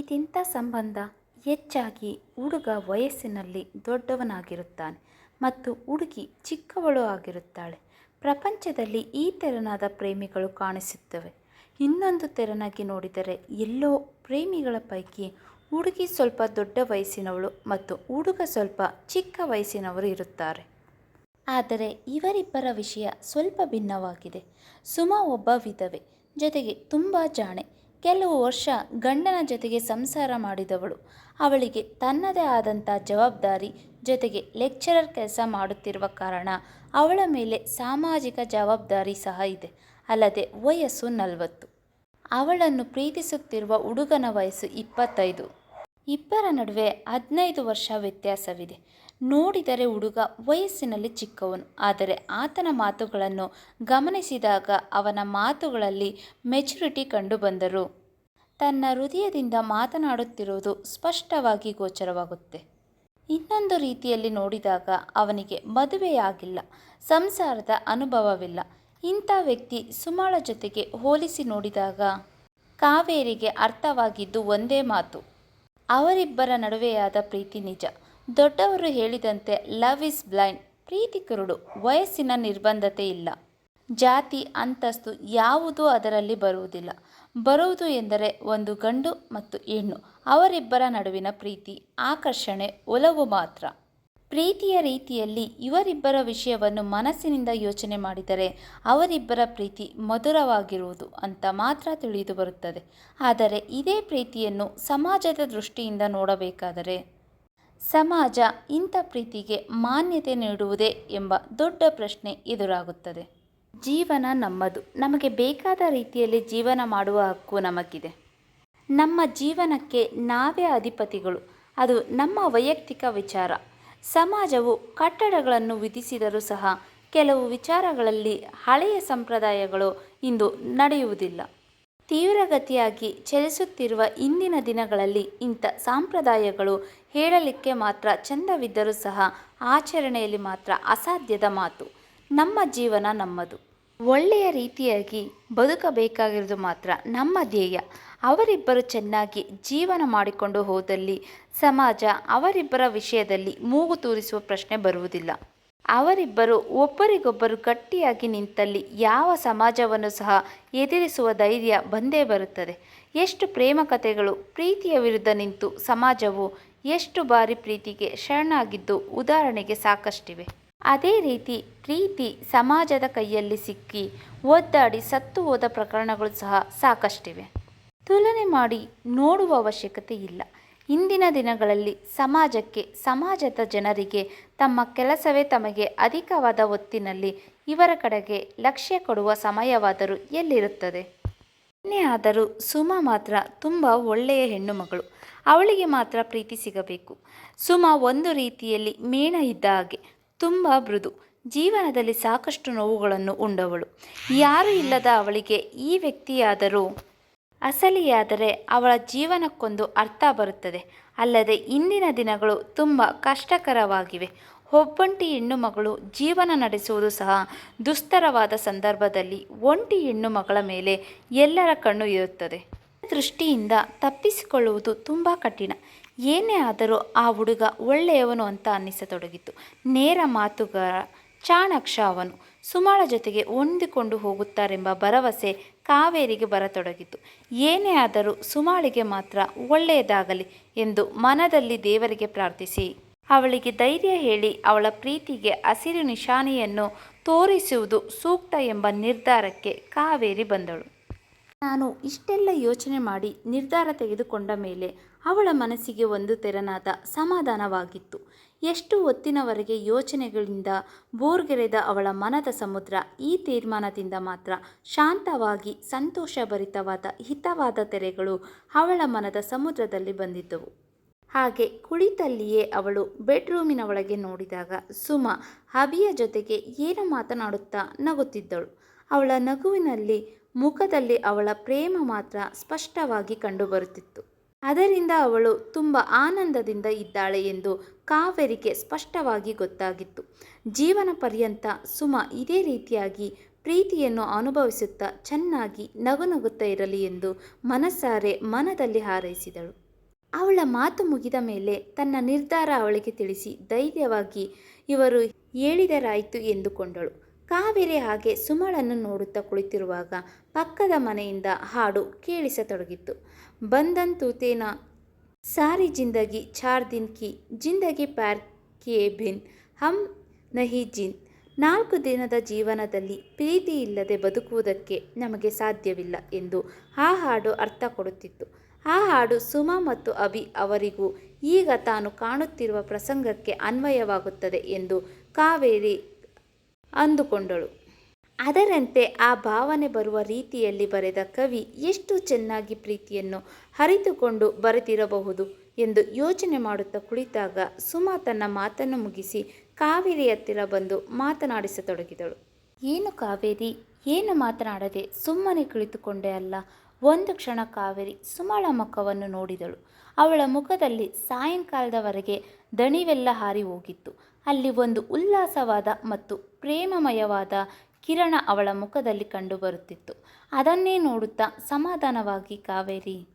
ಇದೆಂಥ ಸಂಬಂಧ? ಹೆಚ್ಚಾಗಿ ಹುಡುಗ ವಯಸ್ಸಿನಲ್ಲಿ ದೊಡ್ಡವನಾಗಿರುತ್ತಾನೆ ಮತ್ತು ಹುಡುಗಿ ಚಿಕ್ಕವಳು ಆಗಿರುತ್ತಾಳೆ. ಪ್ರಪಂಚದಲ್ಲಿ ಈ ತೆರನಾದ ಪ್ರೇಮಿಗಳು ಕಾಣಿಸುತ್ತವೆ. ಇನ್ನೊಂದು ತೆರನಾಗಿ ನೋಡಿದರೆ ಎಲ್ಲೋ ಪ್ರೇಮಿಗಳ ಪೈಕಿ ಹುಡುಗಿ ಸ್ವಲ್ಪ ದೊಡ್ಡ ವಯಸ್ಸಿನವಳು ಮತ್ತು ಹುಡುಗ ಸ್ವಲ್ಪ ಚಿಕ್ಕ ವಯಸ್ಸಿನವರು ಇರುತ್ತಾರೆ. ಆದರೆ ಇವರಿಬ್ಬರ ವಿಷಯ ಸ್ವಲ್ಪ ಭಿನ್ನವಾಗಿದೆ. ಸುಮಾ ಒಬ್ಬ ವಿಧವೆ, ಜೊತೆಗೆ ತುಂಬ ಜಾಣೆ. ಕೆಲವು ವರ್ಷ ಗಂಡನ ಜೊತೆಗೆ ಸಂಸಾರ ಮಾಡಿದವಳು. ಅವಳಿಗೆ ತನ್ನದೇ ಆದಂಥ ಜವಾಬ್ದಾರಿ ಜೊತೆಗೆ ಲೆಕ್ಚರರ್ ಕೆಲಸ ಮಾಡುತ್ತಿರುವ ಕಾರಣ ಅವಳ ಮೇಲೆ ಸಾಮಾಜಿಕ ಜವಾಬ್ದಾರಿ ಸಹ ಇದೆ. ಅಲ್ಲದೆ ವಯಸ್ಸು ನಲವತ್ತು. ಅವಳನ್ನು ಪ್ರೀತಿಸುತ್ತಿರುವ ಹುಡುಗನ ವಯಸ್ಸು ಇಪ್ಪತ್ತೈದು. ಇಬ್ಬರ ನಡುವೆ ಹದಿನೈದು ವರ್ಷ ವ್ಯತ್ಯಾಸವಿದೆ. ನೋಡಿದರೆ ಹುಡುಗ ವಯಸ್ಸಿನಲ್ಲಿ ಚಿಕ್ಕವನು. ಆದರೆ ಆತನ ಮಾತುಗಳನ್ನು ಗಮನಿಸಿದಾಗ ಅವನ ಮಾತುಗಳಲ್ಲಿ ಮೆಚುರಿಟಿ ಕಂಡುಬಂದರು ತನ್ನ ಹೃದಯದಿಂದ ಮಾತನಾಡುತ್ತಿರುವುದು ಸ್ಪಷ್ಟವಾಗಿ ಗೋಚರವಾಗುತ್ತೆ. ಇನ್ನೊಂದು ರೀತಿಯಲ್ಲಿ ನೋಡಿದಾಗ ಅವನಿಗೆ ಮದುವೆಯಾಗಿಲ್ಲ. ಸಂಸಾರದ ಅನುಭವವಿಲ್ಲ. ಇಂಥ ವ್ಯಕ್ತಿ ಸುಮಾಳ ಜೊತೆಗೆ ಹೋಲಿಸಿ ನೋಡಿದಾಗ ಕಾವೇರಿಗೆ ಅರ್ಥವಾಗಿದ್ದು ಒಂದೇ ಮಾತು. ಅವರಿಬ್ಬರ ನಡುವೆಯಾದ ಪ್ರೀತಿ ನಿಜ. ದೊಡ್ಡವರು ಹೇಳಿದಂತೆ ಲವ್ ಇಸ್ ಬ್ಲೈಂಡ್, ಪ್ರೀತಿ ಕುರುಡು, ವಯಸ್ಸಿನ ನಿರ್ಬಂಧತೆ ಇಲ್ಲ. ಜಾತಿ, ಅಂತಸ್ತು ಯಾವುದೂ ಅದರಲ್ಲಿ ಬರುವುದಿಲ್ಲ. ಬರುವುದು ಎಂದರೆ ಒಂದು ಗಂಡು ಮತ್ತು ಹೆಣ್ಣು, ಅವರಿಬ್ಬರ ನಡುವಿನ ಪ್ರೀತಿ, ಆಕರ್ಷಣೆ, ಒಲವು ಮಾತ್ರ. ಪ್ರೀತಿಯ ರೀತಿಯಲ್ಲಿ ಇವರಿಬ್ಬರ ವಿಷಯವನ್ನು ಮನಸ್ಸಿನಿಂದ ಯೋಚನೆ ಮಾಡಿದರೆ ಅವರಿಬ್ಬರ ಪ್ರೀತಿ ಮಧುರವಾಗಿರುವುದು ಅಂತ ಮಾತ್ರ ತಿಳಿದು ಬರುತ್ತದೆ. ಆದರೆ ಇದೇ ಪ್ರೀತಿಯನ್ನು ಸಮಾಜದ ದೃಷ್ಟಿಯಿಂದ ನೋಡಬೇಕಾದರೆ ಸಮಾಜ ಇಂಥ ಪ್ರೀತಿಗೆ ಮಾನ್ಯತೆ ನೀಡುವುದೇ ಎಂಬ ದೊಡ್ಡ ಪ್ರಶ್ನೆ ಎದುರಾಗುತ್ತದೆ. ಜೀವನ ನಮ್ಮದು. ನಮಗೆ ಬೇಕಾದ ರೀತಿಯಲ್ಲಿ ಜೀವನ ಮಾಡುವ ಹಕ್ಕು ನಮಗಿದೆ. ನಮ್ಮ ಜೀವನಕ್ಕೆ ನಾವೇ ಅಧಿಪತಿಗಳು. ಅದು ನಮ್ಮ ವೈಯಕ್ತಿಕ ವಿಚಾರ. ಸಮಾಜವು ಕಟ್ಟಡಗಳನ್ನು ವಿಧಿಸಿದರೂ ಸಹ ಕೆಲವು ವಿಚಾರಗಳಲ್ಲಿ ಹಳೆಯ ಸಂಪ್ರದಾಯಗಳು ಇಂದು ನಡೆಯುವುದಿಲ್ಲ. ತೀವ್ರಗತಿಯಾಗಿ ಚಲಿಸುತ್ತಿರುವ ಇಂದಿನ ದಿನಗಳಲ್ಲಿ ಇಂಥ ಸಂಪ್ರದಾಯಗಳು ಹೇಳಲಿಕ್ಕೆ ಮಾತ್ರ ಚಂದವಿದ್ದರೂ ಸಹ ಆಚರಣೆಯಲ್ಲಿ ಮಾತ್ರ ಅಸಾಧ್ಯದ ಮಾತು. ನಮ್ಮ ಜೀವನ ನಮ್ಮದು. ಒಳ್ಳೆಯ ರೀತಿಯಾಗಿ ಬದುಕಬೇಕಾಗಿರೋದು ಮಾತ್ರ ನಮ್ಮ ಧ್ಯೇಯ. ಅವರಿಬ್ಬರು ಚೆನ್ನಾಗಿ ಜೀವನ ಮಾಡಿಕೊಂಡು ಹೋದಲ್ಲಿ ಸಮಾಜ ಅವರಿಬ್ಬರ ವಿಷಯದಲ್ಲಿ ಮೂಗು ತೂರಿಸುವ ಪ್ರಶ್ನೆ ಬರುವುದಿಲ್ಲ. ಅವರಿಬ್ಬರು ಒಬ್ಬರಿಗೊಬ್ಬರು ಗಟ್ಟಿಯಾಗಿ ನಿಂತಲ್ಲಿ ಯಾವ ಸಮಾಜವನ್ನು ಸಹ ಎದುರಿಸುವ ಧೈರ್ಯ ಬಂದೇ ಬರುತ್ತದೆ. ಎಷ್ಟು ಪ್ರೇಮ ಕಥೆಗಳು ಪ್ರೀತಿಯ ವಿರುದ್ಧ ನಿಂತು ಸಮಾಜವು ಎಷ್ಟು ಬಾರಿ ಪ್ರೀತಿಗೆ ಶರಣಾಗಿದ್ದು ಉದಾಹರಣೆಗೆ ಸಾಕಷ್ಟಿವೆ. ಅದೇ ರೀತಿ ಪ್ರೀತಿ ಸಮಾಜದ ಕೈಯಲ್ಲಿ ಸಿಕ್ಕಿ ಒದ್ದಾಡಿ ಸತ್ತು ಹೋದ ಪ್ರಕರಣಗಳು ಸಹ ಸಾಕಷ್ಟಿವೆ. ತುಲನೆ ಮಾಡಿ ನೋಡುವ ಅವಶ್ಯಕತೆ ಇಲ್ಲ. ಇಂದಿನ ದಿನಗಳಲ್ಲಿ ಸಮಾಜಕ್ಕೆ, ಸಮಾಜದ ಜನರಿಗೆ ತಮ್ಮ ಕೆಲಸವೇ ತಮಗೆ ಅಧಿಕವಾದ ಹೊತ್ತಿನಲ್ಲಿ ಇವರ ಕಡೆಗೆ ಲಕ್ಷ್ಯ ಕೊಡುವ ಸಮಯವಾದರೂ ಎಲ್ಲಿರುತ್ತದೆ? ಏನೇ ಆದರೂ ಸುಮಾ ಮಾತ್ರ ತುಂಬ ಒಳ್ಳೆಯ ಹೆಣ್ಣು ಮಗಳು. ಅವಳಿಗೆ ಮಾತ್ರ ಪ್ರೀತಿ ಸಿಗಬೇಕು. ಸುಮಾ ಒಂದು ರೀತಿಯಲ್ಲಿ ಮೇಣ ಇದ್ದ ಹಾಗೆ, ತುಂಬ ಮೃದು. ಜೀವನದಲ್ಲಿ ಸಾಕಷ್ಟು ನೋವುಗಳನ್ನು ಉಂಡವಳು. ಯಾರೂ ಇಲ್ಲದ ಅವಳಿಗೆ ಈ ವ್ಯಕ್ತಿಯಾದರೂ ಅಸಲಿಯಾದರೆ ಅವಳ ಜೀವನಕ್ಕೊಂದು ಅರ್ಥ ಬರುತ್ತದೆ. ಅಲ್ಲದೆ ಇಂದಿನ ದಿನಗಳು ತುಂಬ ಕಷ್ಟಕರವಾಗಿವೆ. ಒಬ್ಬಂಟಿ ಹೆಣ್ಣು ಮಗಳು ಜೀವನ ನಡೆಸುವುದು ಸಹ ದುಸ್ತರವಾದ ಸಂದರ್ಭದಲ್ಲಿ ಒಂಟಿ ಹೆಣ್ಣು ಮಗಳ ಮೇಲೆ ಎಲ್ಲರ ಕಣ್ಣು ಇರುತ್ತದೆ ದೃಷ್ಟಿಯಿಂದ ತಪ್ಪಿಸಿಕೊಳ್ಳುವುದು ತುಂಬ ಕಠಿಣ. ಏನೇ ಆದರೂ ಆ ಹುಡುಗ ಒಳ್ಳೆಯವನು ಅಂತ ಅನ್ನಿಸತೊಡಗಿತು. ನೇರ ಮಾತುಗಾರ ಚಾಣಕ್ಷ ಅವನು ಸುಮಾಳ ಜೊತೆಗೆ ಹೊಂದಿಕೊಂಡು ಹೋಗುತ್ತಾರೆಂಬ ಭರವಸೆ ಕಾವೇರಿಗೆ ಬರತೊಡಗಿತು. ಏನೇ ಆದರೂ ಸುಮಾಳಿಗೆ ಮಾತ್ರ ಒಳ್ಳೆಯದಾಗಲಿ ಎಂದು ಮನದಲ್ಲಿ ದೇವರಿಗೆ ಪ್ರಾರ್ಥಿಸಿ. ಅವಳಿಗೆ ಧೈರ್ಯ ಹೇಳಿ ಅವಳ ಪ್ರೀತಿಗೆ ಹಸಿರು ನಿಶಾನೆಯನ್ನು ತೋರಿಸುವುದು ಸೂಕ್ತ ಎಂಬ ನಿರ್ಧಾರಕ್ಕೆ ಕಾವೇರಿ ಬಂದಳು. ನಾನು ಇಷ್ಟೆಲ್ಲ ಯೋಚನೆ ಮಾಡಿ ನಿರ್ಧಾರ ತೆಗೆದುಕೊಂಡ ಮೇಲೆ ಅವಳ ಮನಸ್ಸಿಗೆ ಒಂದು ತೆರನಾದ ಸಮಾಧಾನವಾಗಿತ್ತು. ಎಷ್ಟು ಹೊತ್ತಿನವರೆಗೆ ಯೋಚನೆಗಳಿಂದ ಬೋರ್ಗೆರೆದ ಅವಳ ಮನದ ಸಮುದ್ರ ಈ ತೀರ್ಮಾನದಿಂದ ಮಾತ್ರ ಶಾಂತವಾಗಿ ಸಂತೋಷಭರಿತವಾದ ಹಿತವಾದ ತೆರೆಗಳು ಅವಳ ಮನದ ಸಮುದ್ರದಲ್ಲಿ ಬಂದಿದ್ದವು. ಹಾಗೆ ಕುಳಿತಲ್ಲಿಯೇ ಅವಳು ಬೆಡ್ರೂಮಿನ ಒಳಗೆ ನೋಡಿದಾಗ ಸುಮ ಅಭಿಯ ಜೊತೆಗೆ ಏನು ಮಾತನಾಡುತ್ತಾ ನಗುತ್ತಿದ್ದಳು. ಅವಳ ನಗುವಿನಲ್ಲಿ ಮುಖದಲ್ಲಿ ಅವಳ ಪ್ರೇಮ ಮಾತ್ರ ಸ್ಪಷ್ಟವಾಗಿ ಕಂಡುಬರುತ್ತಿತ್ತು. ಅದರಿಂದ ಅವಳು ತುಂಬ ಆನಂದದಿಂದ ಇದ್ದಾಳೆ ಎಂದು ಕಾವೇರಿಗೆ ಸ್ಪಷ್ಟವಾಗಿ ಗೊತ್ತಾಗಿತ್ತು. ಜೀವನ ಪರ್ಯಂತ ಸುಮ ಇದೇ ರೀತಿಯಾಗಿ ಪ್ರೀತಿಯನ್ನು ಅನುಭವಿಸುತ್ತಾ ಚೆನ್ನಾಗಿ ನಗು ನಗುತ್ತಾ ಇರಲಿ ಎಂದು ಮನಸಾರೆ ಮನದಲ್ಲಿ ಹಾರೈಸಿದಳು. ಅವಳ ಮಾತು ಮುಗಿದ ಮೇಲೆ ತನ್ನ ನಿರ್ಧಾರ ಅವಳಿಗೆ ತಿಳಿಸಿ ಧೈರ್ಯವಾಗಿ ಇವರು ಹೇಳಿದರಾಯಿತು ಎಂದುಕೊಂಡಳು. ಕಾವೇರಿ ಹಾಗೆ ಸುಮಳನ್ನು ನೋಡುತ್ತಾ ಕುಳಿತಿರುವಾಗ ಪಕ್ಕದ ಮನೆಯಿಂದ ಹಾಡು ಕೇಳಿಸತೊಡಗಿತ್ತು. ಬಂದಂತೂ ತೇನ. ಸಾರಿ ಜಿಂದಗಿ ಚಾರ್ ದಿನ್ ಕಿ, ಜಿಂದಗಿ ಪ್ಯಾರ್ ಕಿಯೆ ಭಿನ್ ಹಮ್ ನಹಿ ಜಿನ್. ನಾಲ್ಕು ದಿನದ ಜೀವನದಲ್ಲಿ ಪ್ರೀತಿ ಇಲ್ಲದೆ ಬದುಕುವುದಕ್ಕೆ ನಮಗೆ ಸಾಧ್ಯವಿಲ್ಲ ಎಂದು ಆ ಹಾಡು ಅರ್ಥ ಕೊಡುತ್ತಿತ್ತು. ಆ ಹಾಡು ಸುಮಾ ಮತ್ತು ಅಭಿ ಅವರಿಗೂ ಈಗ ತಾನು ಕಾಣುತ್ತಿರುವ ಪ್ರಸಂಗಕ್ಕೆ ಅನ್ವಯವಾಗುತ್ತದೆ ಎಂದು ಕಾವೇರಿ ಅಂದುಕೊಂಡಳು. ಅದರಂತೆ ಆ ಭಾವನೆ ಬರುವ ರೀತಿಯಲ್ಲಿ ಬರೆದ ಕವಿ ಎಷ್ಟು ಚೆನ್ನಾಗಿ ಪ್ರೀತಿಯನ್ನು ಹರಿತುಕೊಂಡು ಬರೆದಿರಬಹುದು ಎಂದು ಯೋಚನೆ ಮಾಡುತ್ತಾ ಕುಳಿತಾಗ ಸುಮಾ ತನ್ನ ಮಾತನ್ನು ಮುಗಿಸಿ ಕಾವೇರಿ ಹತ್ತಿರ ಬಂದು ಮಾತನಾಡಿಸತೊಡಗಿದಳು. ಏನು ಕಾವೇರಿ? ಏನು ಮಾತನಾಡದೆ ಸುಮ್ಮನೆ ಕುಳಿತುಕೊಂಡೆ ಅಲ್ಲ. ಒಂದು ಕ್ಷಣ ಕಾವೇರಿ ಸುಮಳ ಮುಖವನ್ನು ನೋಡಿದಳು. ಅವಳ ಮುಖದಲ್ಲಿ ಸಾಯಂಕಾಲದವರೆಗೆ ದಣಿವೆಲ್ಲ ಹಾರಿ ಹೋಗಿತ್ತು. ಅಲ್ಲಿ ಒಂದು ಉಲ್ಲಾಸವಾದ ಮತ್ತು ಪ್ರೇಮಮಯವಾದ ಕಿರಣ ಅವಳ ಮುಖದಲ್ಲಿ ಕಂಡುಬರುತ್ತಿತ್ತು. ಅದನ್ನೇ ನೋಡುತ್ತಾ ಸಮಾಧಾನವಾಗಿ ಕಾವೇರಿ,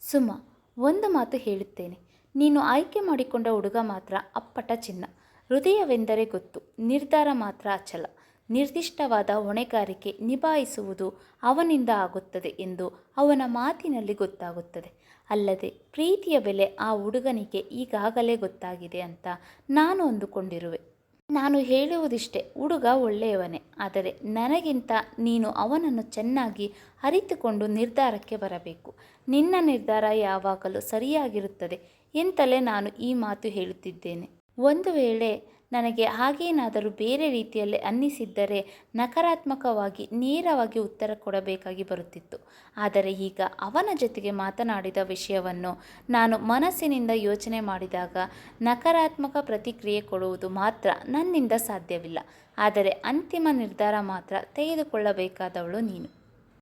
ಸುಮ, ಒಂದು ಮಾತು ಹೇಳುತ್ತೇನೆ. ನೀನು ಆಯ್ಕೆ ಮಾಡಿಕೊಂಡ ಹುಡುಗ ಮಾತ್ರ ಅಪ್ಪಟ ಚಿನ್ನ. ಹೃದಯವೆಂದರೆ ಗೊತ್ತು, ನಿರ್ಧಾರ ಮಾತ್ರ ಅಚಲ. ನಿರ್ದಿಷ್ಟವಾದ ಹೊಣೆಗಾರಿಕೆ ನಿಭಾಯಿಸುವುದು ಅವನಿಂದ ಆಗುತ್ತದೆ ಎಂದು ಅವನ ಮಾತಿನಲ್ಲಿ ಗೊತ್ತಾಗುತ್ತದೆ. ಅಲ್ಲದೆ ಪ್ರೀತಿಯ ಬೆಲೆ ಆ ಹುಡುಗನಿಗೆ ಈಗಾಗಲೇ ಗೊತ್ತಾಗಿದೆ ಅಂತ ನಾನು ಅಂದುಕೊಂಡಿರುವೆ. ನಾನು ಹೇಳುವುದಿಷ್ಟೇ, ಹುಡುಗ ಒಳ್ಳೆಯವನೇ. ಆದರೆ ನನಗಿಂತ ನೀನು ಅವನನ್ನು ಚೆನ್ನಾಗಿ ಅರಿತುಕೊಂಡು ನಿರ್ಧಾರಕ್ಕೆ ಬರಬೇಕು. ನಿನ್ನ ನಿರ್ಧಾರ ಯಾವಾಗಲೂ ಸರಿಯಾಗಿರುತ್ತದೆ ಎಂತಲೇ ನಾನು ಈ ಮಾತು ಹೇಳುತ್ತಿದ್ದೇನೆ. ಒಂದು ವೇಳೆ ನನಗೆ ಹಾಗೇನಾದರೂ ಬೇರೆ ರೀತಿಯಲ್ಲಿ ಅನ್ನಿಸಿದ್ದರೆ ನಕಾರಾತ್ಮಕವಾಗಿ ನೇರವಾಗಿ ಉತ್ತರ ಕೊಡಬೇಕಾಗಿ ಬರುತ್ತಿತ್ತು. ಆದರೆ ಈಗ ಅವನ ಜೊತೆಗೆ ಮಾತನಾಡಿದ ವಿಷಯವನ್ನು ನಾನು ಮನಸ್ಸಿನಿಂದ ಯೋಚನೆ ಮಾಡಿದಾಗ ನಕಾರಾತ್ಮಕ ಪ್ರತಿಕ್ರಿಯೆ ಕೊಡುವುದು ಮಾತ್ರ ನನ್ನಿಂದ ಸಾಧ್ಯವಿಲ್ಲ. ಆದರೆ ಅಂತಿಮ ನಿರ್ಧಾರ ಮಾತ್ರ ತೆಗೆದುಕೊಳ್ಳಬೇಕಾದವಳು ನೀನು.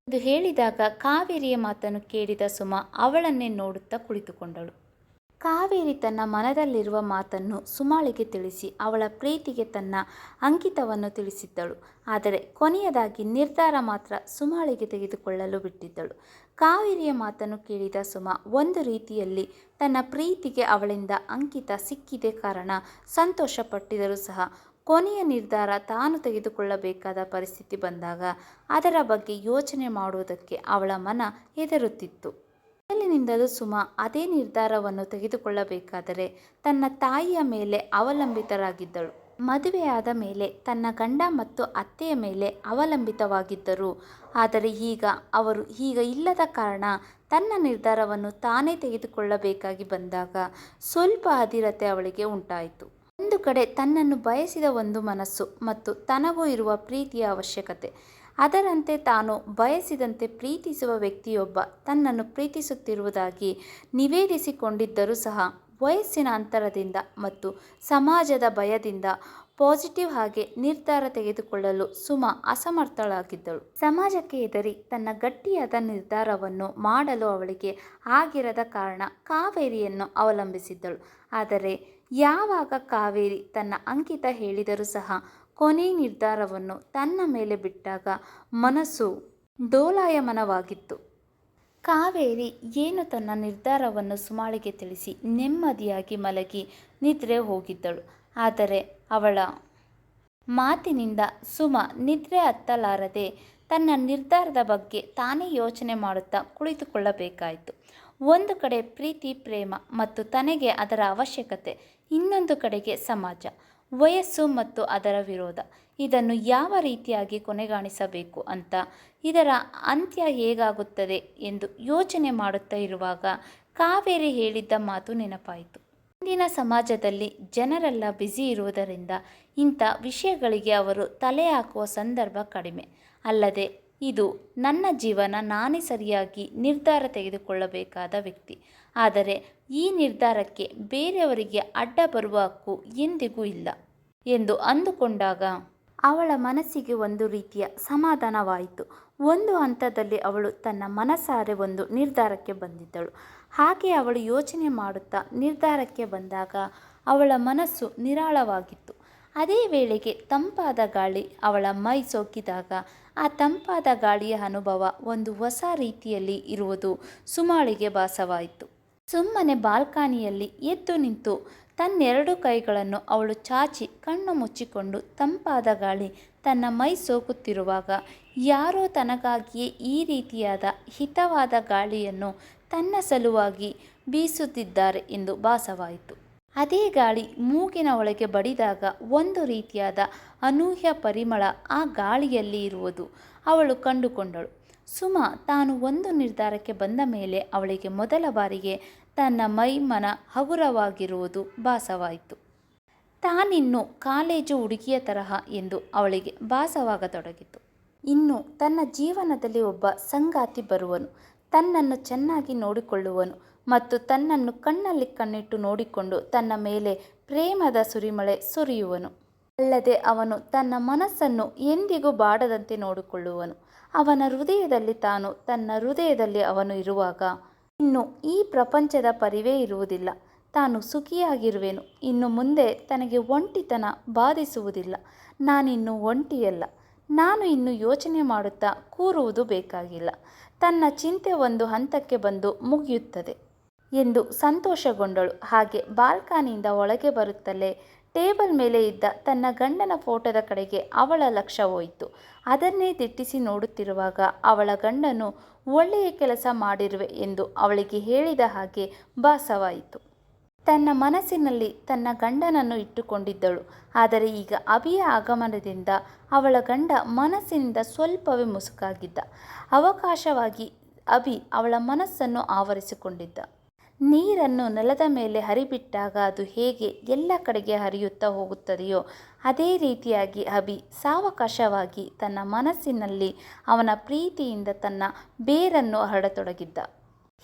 ಎಂದು ಹೇಳಿದಾಗ ಕಾವೇರಿಯ ಮಾತನ್ನು ಕೇಳಿದ ಸುಮ ಅವಳನ್ನೇ ನೋಡುತ್ತಾ ಕುಳಿತುಕೊಂಡಳು. ಕಾವೇರಿ ತನ್ನ ಮನದಲ್ಲಿರುವ ಮಾತನ್ನು ಸುಮಾಳಿಗೆ ತಿಳಿಸಿ ಅವಳ ಪ್ರೀತಿಗೆ ತನ್ನ ಅಂಕಿತವನ್ನು ತಿಳಿಸಿದ್ದಳು. ಆದರೆ ಕೊನೆಯದಾಗಿ ನಿರ್ಧಾರ ಮಾತ್ರ ಸುಮಾಳಿಗೆ ತೆಗೆದುಕೊಳ್ಳಲು ಬಿಟ್ಟಿದ್ದಳು. ಕಾವೇರಿಯ ಮಾತನ್ನು ಕೇಳಿದ ಸುಮ, ಒಂದು ರೀತಿಯಲ್ಲಿ ತನ್ನ ಪ್ರೀತಿಗೆ ಅವಳಿಂದ ಅಂಕಿತ ಸಿಕ್ಕಿದೆ ಕಾರಣ ಸಂತೋಷಪಟ್ಟಿದರೂ ಸಹ ಕೊನೆಯ ನಿರ್ಧಾರ ತಾನು ತೆಗೆದುಕೊಳ್ಳಬೇಕಾದ ಪರಿಸ್ಥಿತಿ ಬಂದಾಗ ಅದರ ಬಗ್ಗೆ ಯೋಚನೆ ಮಾಡುವುದಕ್ಕೆ ಅವಳ ಮನ ಹೆದರುತ್ತಿತ್ತು. ಮೊದಲಿನಿಂದಲೂ ಸುಮ ಅದೇ ನಿರ್ಧಾರವನ್ನು ತೆಗೆದುಕೊಳ್ಳಬೇಕಾದರೆ ತನ್ನ ತಾಯಿಯ ಮೇಲೆ ಅವಲಂಬಿತರಾಗಿದ್ದಳು. ಮದುವೆಯಾದ ಮೇಲೆ ತನ್ನ ಗಂಡ ಮತ್ತು ಅತ್ತೆಯ ಮೇಲೆ ಅವಲಂಬಿತವಾಗಿದ್ದರು. ಆದರೆ ಈಗ ಅವರು ಈಗ ಇಲ್ಲದ ಕಾರಣ ತನ್ನ ನಿರ್ಧಾರವನ್ನು ತಾನೇ ತೆಗೆದುಕೊಳ್ಳಬೇಕಾಗಿ ಬಂದಾಗ ಸ್ವಲ್ಪ ಅಧಿರತೆ ಅವಳಿಗೆ ಉಂಟಾಯಿತು. ಒಂದು ಕಡೆ ತನ್ನನ್ನು ಬಯಸಿದ ಒಂದು ಮನಸ್ಸು ಮತ್ತು ತನಗೂ ಇರುವ ಪ್ರೀತಿಯ ಅವಶ್ಯಕತೆ. ಅದರಂತೆ ತಾನು ಬಯಸಿದಂತೆ ಪ್ರೀತಿಸುವ ವ್ಯಕ್ತಿಯೊಬ್ಬ ತನ್ನನ್ನು ಪ್ರೀತಿಸುತ್ತಿರುವುದಾಗಿ ನಿವೇದಿಸಿಕೊಂಡಿದ್ದರೂ ಸಹ ವಯಸ್ಸಿನ ಅಂತರದಿಂದ ಮತ್ತು ಸಮಾಜದ ಭಯದಿಂದ ಪಾಸಿಟಿವ್ ಹಾಗೆ ನಿರ್ಧಾರ ತೆಗೆದುಕೊಳ್ಳಲು ಸುಮ ಅಸಮರ್ಥಳಾಗಿದ್ದಳು. ಸಮಾಜಕ್ಕೆ ಎದರಿ ತನ್ನ ಗಟ್ಟಿಯಾದ ನಿರ್ಧಾರವನ್ನು ಮಾಡಲು ಅವಳಿಗೆ ಆಗಿರದ ಕಾರಣ ಕಾವೇರಿಯನ್ನು ಅವಲಂಬಿಸಿದ್ದಳು. ಆದರೆ ಯಾವಾಗ ಕಾವೇರಿ ತನ್ನ ಅಂಕಿತ ಹೇಳಿದರೂ ಸಹ ಕೊನೆ ನಿರ್ಧಾರವನ್ನು ತನ್ನ ಮೇಲೆ ಬಿಟ್ಟಾಗ ಮನಸ್ಸು ಡೋಲಾಯಮನವಾಗಿತ್ತು ಕಾವೇರಿ ಏನು ತನ್ನ ನಿರ್ಧಾರವನ್ನು ಸುಮಾಳಿಗೆ ತಿಳಿಸಿ ನೆಮ್ಮದಿಯಾಗಿ ಮಲಗಿ ನಿದ್ರೆ ಹೋಗಿದ್ದಳು. ಆದರೆ ಅವಳ ಮಾತಿನಿಂದ ಸುಮ ನಿದ್ರೆ ಹತ್ತಲಾರದೆ ತನ್ನ ನಿರ್ಧಾರದ ಬಗ್ಗೆ ತಾನೇ ಯೋಚನೆ ಮಾಡುತ್ತಾ ಕುಳಿತುಕೊಳ್ಳಬೇಕಾಯಿತು. ಒಂದು ಕಡೆ ಪ್ರೀತಿ, ಪ್ರೇಮ ಮತ್ತು ತನಗೆ ಅದರ ಅವಶ್ಯಕತೆ, ಇನ್ನೊಂದು ಕಡೆಗೆ ಸಮಾಜ. ವಯಸ್ಸು ಮತ್ತು ಅದರ ವಿರೋಧ. ಇದನ್ನು ಯಾವ ರೀತಿಯಾಗಿ ಕೊನೆಗಾಣಿಸಬೇಕು ಅಂತ ಇದರ ಅಂತ್ಯ ಹೇಗಾಗುತ್ತದೆ ಎಂದು ಯೋಚನೆ ಮಾಡುತ್ತಾ ಇರುವಾಗ ಕಾವೇರಿ ಹೇಳಿದ್ದ ಮಾತು ನೆನಪಾಯಿತು. ಇಂದಿನ ಸಮಾಜದಲ್ಲಿ ಜನರೆಲ್ಲ ಬ್ಯುಸಿ ಇರುವುದರಿಂದ ಇಂಥ ವಿಷಯಗಳಿಗೆ ಅವರು ತಲೆ ಹಾಕುವ ಸಂದರ್ಭ ಕಡಿಮೆ. ಅಲ್ಲದೆ ಇದು ನನ್ನ ಜೀವನ, ನಾನೇ ಸರಿಯಾಗಿ ನಿರ್ಧಾರ ತೆಗೆದುಕೊಳ್ಳಬೇಕಾದ ವ್ಯಕ್ತಿ. ಆದರೆ ಈ ನಿರ್ಧಾರಕ್ಕೆ ಬೇರೆಯವರಿಗೆ ಅಡ್ಡ ಬರುವ ಹಕ್ಕು ಎಂದಿಗೂ ಇಲ್ಲ ಎಂದು ಅಂದುಕೊಂಡಾಗ ಅವಳ ಮನಸ್ಸಿಗೆ ಒಂದು ರೀತಿಯ ಸಮಾಧಾನವಾಯಿತು. ಒಂದು ಹಂತದಲ್ಲಿ ಅವಳು ತನ್ನ ಮನಸಾರೆ ಒಂದು ನಿರ್ಧಾರಕ್ಕೆ ಬಂದಿದ್ದಳು. ಹಾಗೆ ಅವಳು ಯೋಚನೆ ಮಾಡುತ್ತಾ ನಿರ್ಧಾರಕ್ಕೆ ಬಂದಾಗ ಅವಳ ಮನಸ್ಸು ನಿರಾಳವಾಗಿತ್ತು. ಅದೇ ವೇಳೆಗೆ ತಂಪಾದ ಗಾಳಿ ಅವಳ ಮೈ ಸೋಕಿದಾಗ ಆ ತಂಪಾದ ಗಾಳಿಯ ಅನುಭವ ಒಂದು ಹೊಸ ರೀತಿಯಲ್ಲಿ ಇರುವುದು ಸುಮಾಳಿಗೆ ಭಾಸವಾಯಿತು. ಸುಮ್ಮನೆ ಬಾಲ್ಕನಿಯಲ್ಲಿ ಎದ್ದು ನಿಂತು ತನ್ನೆರಡು ಕೈಗಳನ್ನು ಅವಳು ಚಾಚಿ ಕಣ್ಣು ಮುಚ್ಚಿಕೊಂಡು ತಂಪಾದ ಗಾಳಿ ತನ್ನ ಮೈ ಸೋಕುತ್ತಿರುವಾಗ ಯಾರೋ ತನಗಾಗಿಯೇ ಈ ರೀತಿಯಾದ ಹಿತವಾದ ಗಾಳಿಯನ್ನು ತನ್ನ ಸಲುವಾಗಿ ಬೀಸುತ್ತಿದ್ದಾರೆ ಎಂದು ಭಾಸವಾಯಿತು. ಅದೇ ಗಾಳಿ ಮೂಗಿನ ಒಳಗೆ ಬಡಿದಾಗ ಒಂದು ರೀತಿಯಾದ ಅನೂಹ್ಯ ಪರಿಮಳ ಆ ಗಾಳಿಯಲ್ಲಿ ಇರುವುದು. ಅವಳು ಕಂಡುಕೊಂಡಳು. ಸುಮ ತಾನು ಒಂದು ನಿರ್ಧಾರಕ್ಕೆ ಬಂದ ಮೇಲೆ ಅವಳಿಗೆ ಮೊದಲ ಬಾರಿಗೆ ತನ್ನ ಮೈ ಮನ ಹಗುರವಾಗಿರುವುದು ಭಾಸವಾಯಿತು. ತಾನಿನ್ನು ಕಾಲೇಜು ಹುಡುಗಿಯ ತರಹ ಎಂದು ಅವಳಿಗೆ ಭಾಸವಾಗತೊಡಗಿತು. ಇನ್ನು ತನ್ನ ಜೀವನದಲ್ಲಿ ಒಬ್ಬ ಸಂಗಾತಿ ಬರುವನು. ತನ್ನನ್ನು ಚೆನ್ನಾಗಿ ನೋಡಿಕೊಳ್ಳುವನು. ಮತ್ತು ತನ್ನನ್ನು ಕಣ್ಣಲ್ಲಿ ಕಣ್ಣಿಟ್ಟು ನೋಡಿಕೊಂಡು ತನ್ನ ಮೇಲೆ ಪ್ರೇಮದ ಸುರಿಮಳೆ ಸುರಿಯುವನು. ಅಲ್ಲದೆ ಅವನು ತನ್ನ ಮನಸ್ಸನ್ನು ಎಂದಿಗೂ ಬಾಡದಂತೆ ನೋಡಿಕೊಳ್ಳುವನು. ಅವನ ಹೃದಯದಲ್ಲಿ ತಾನು ತನ್ನ ಹೃದಯದಲ್ಲಿ ಅವನು ಇರುವಾಗ ಇನ್ನು ಈ ಪ್ರಪಂಚದ ಪರಿವೇ ಇರುವುದಿಲ್ಲ. ತಾನು ಸುಖಿಯಾಗಿರುವೆನು. ಇನ್ನು ಮುಂದೆ ತನಗೆ ಒಂಟಿತನ ಬಾಧಿಸುವುದಿಲ್ಲ. ನಾನಿನ್ನು ಒಂಟಿಯಲ್ಲ. ನಾನು ಇನ್ನು ಯೋಚನೆ ಮಾಡುತ್ತಾ ಕೂರುವುದು ಬೇಕಾಗಿಲ್ಲ. ತನ್ನ ಚಿಂತೆ ಒಂದು ಹಂತಕ್ಕೆ ಬಂದು ಮುಗಿಯುತ್ತದೆ. ಎಂದು ಸಂತೋಷಗೊಂಡಳು. ಹಾಗೆ ಬಾಲ್ಕನಿಯಿಂದ ಒಳಗೆ ಬರುತ್ತಲೇ ಟೇಬಲ್ ಮೇಲೆ ಇದ್ದ ತನ್ನ ಗಂಡನ ಫೋಟೋದ ಕಡೆಗೆ ಅವಳ ಲಕ್ಷ್ಯ ಹೋಯಿತು. ಅದನ್ನೇ ದಿಟ್ಟಿಸಿ ನೋಡುತ್ತಿರುವಾಗ ಅವಳ ಗಂಡನು ಒಳ್ಳೆಯ ಕೆಲಸ ಮಾಡಿರುವೆ ಎಂದು ಅವಳಿಗೆ ಹೇಳಿದ ಹಾಗೆ ಭಾಸವಾಯಿತು. ತನ್ನ ಮನಸ್ಸಿನಲ್ಲಿ ತನ್ನ ಗಂಡನನ್ನು ಇಟ್ಟುಕೊಂಡಿದ್ದಳು. ಆದರೆ ಈಗ ಅಭಿಯ ಆಗಮನದಿಂದ ಅವಳ ಗಂಡ ಮನಸ್ಸಿನಿಂದ ಸ್ವಲ್ಪವೇ ಮುಸುಕಾಗಿದ್ದ. ಅವಕಾಶವಾಗಿ ಅಭಿ ಅವಳ ಮನಸ್ಸನ್ನು ಆವರಿಸಿಕೊಂಡಿದ್ದ. ನೀರನ್ನು ನೆಲದ ಮೇಲೆ ಹರಿಬಿಟ್ಟಾಗ ಅದು ಹೇಗೆ ಎಲ್ಲ ಕಡೆಗೆ ಹರಿಯುತ್ತಾ ಹೋಗುತ್ತದೆಯೋ ಅದೇ ರೀತಿಯಾಗಿ ಅಭಿ ಸಾವಕಾಶವಾಗಿ ತನ್ನ ಮನಸ್ಸಿನಲ್ಲಿ ಅವನ ಪ್ರೀತಿಯಿಂದ ತನ್ನ ಬೇರನ್ನು ಹರಡತೊಡಗಿದ್ದ.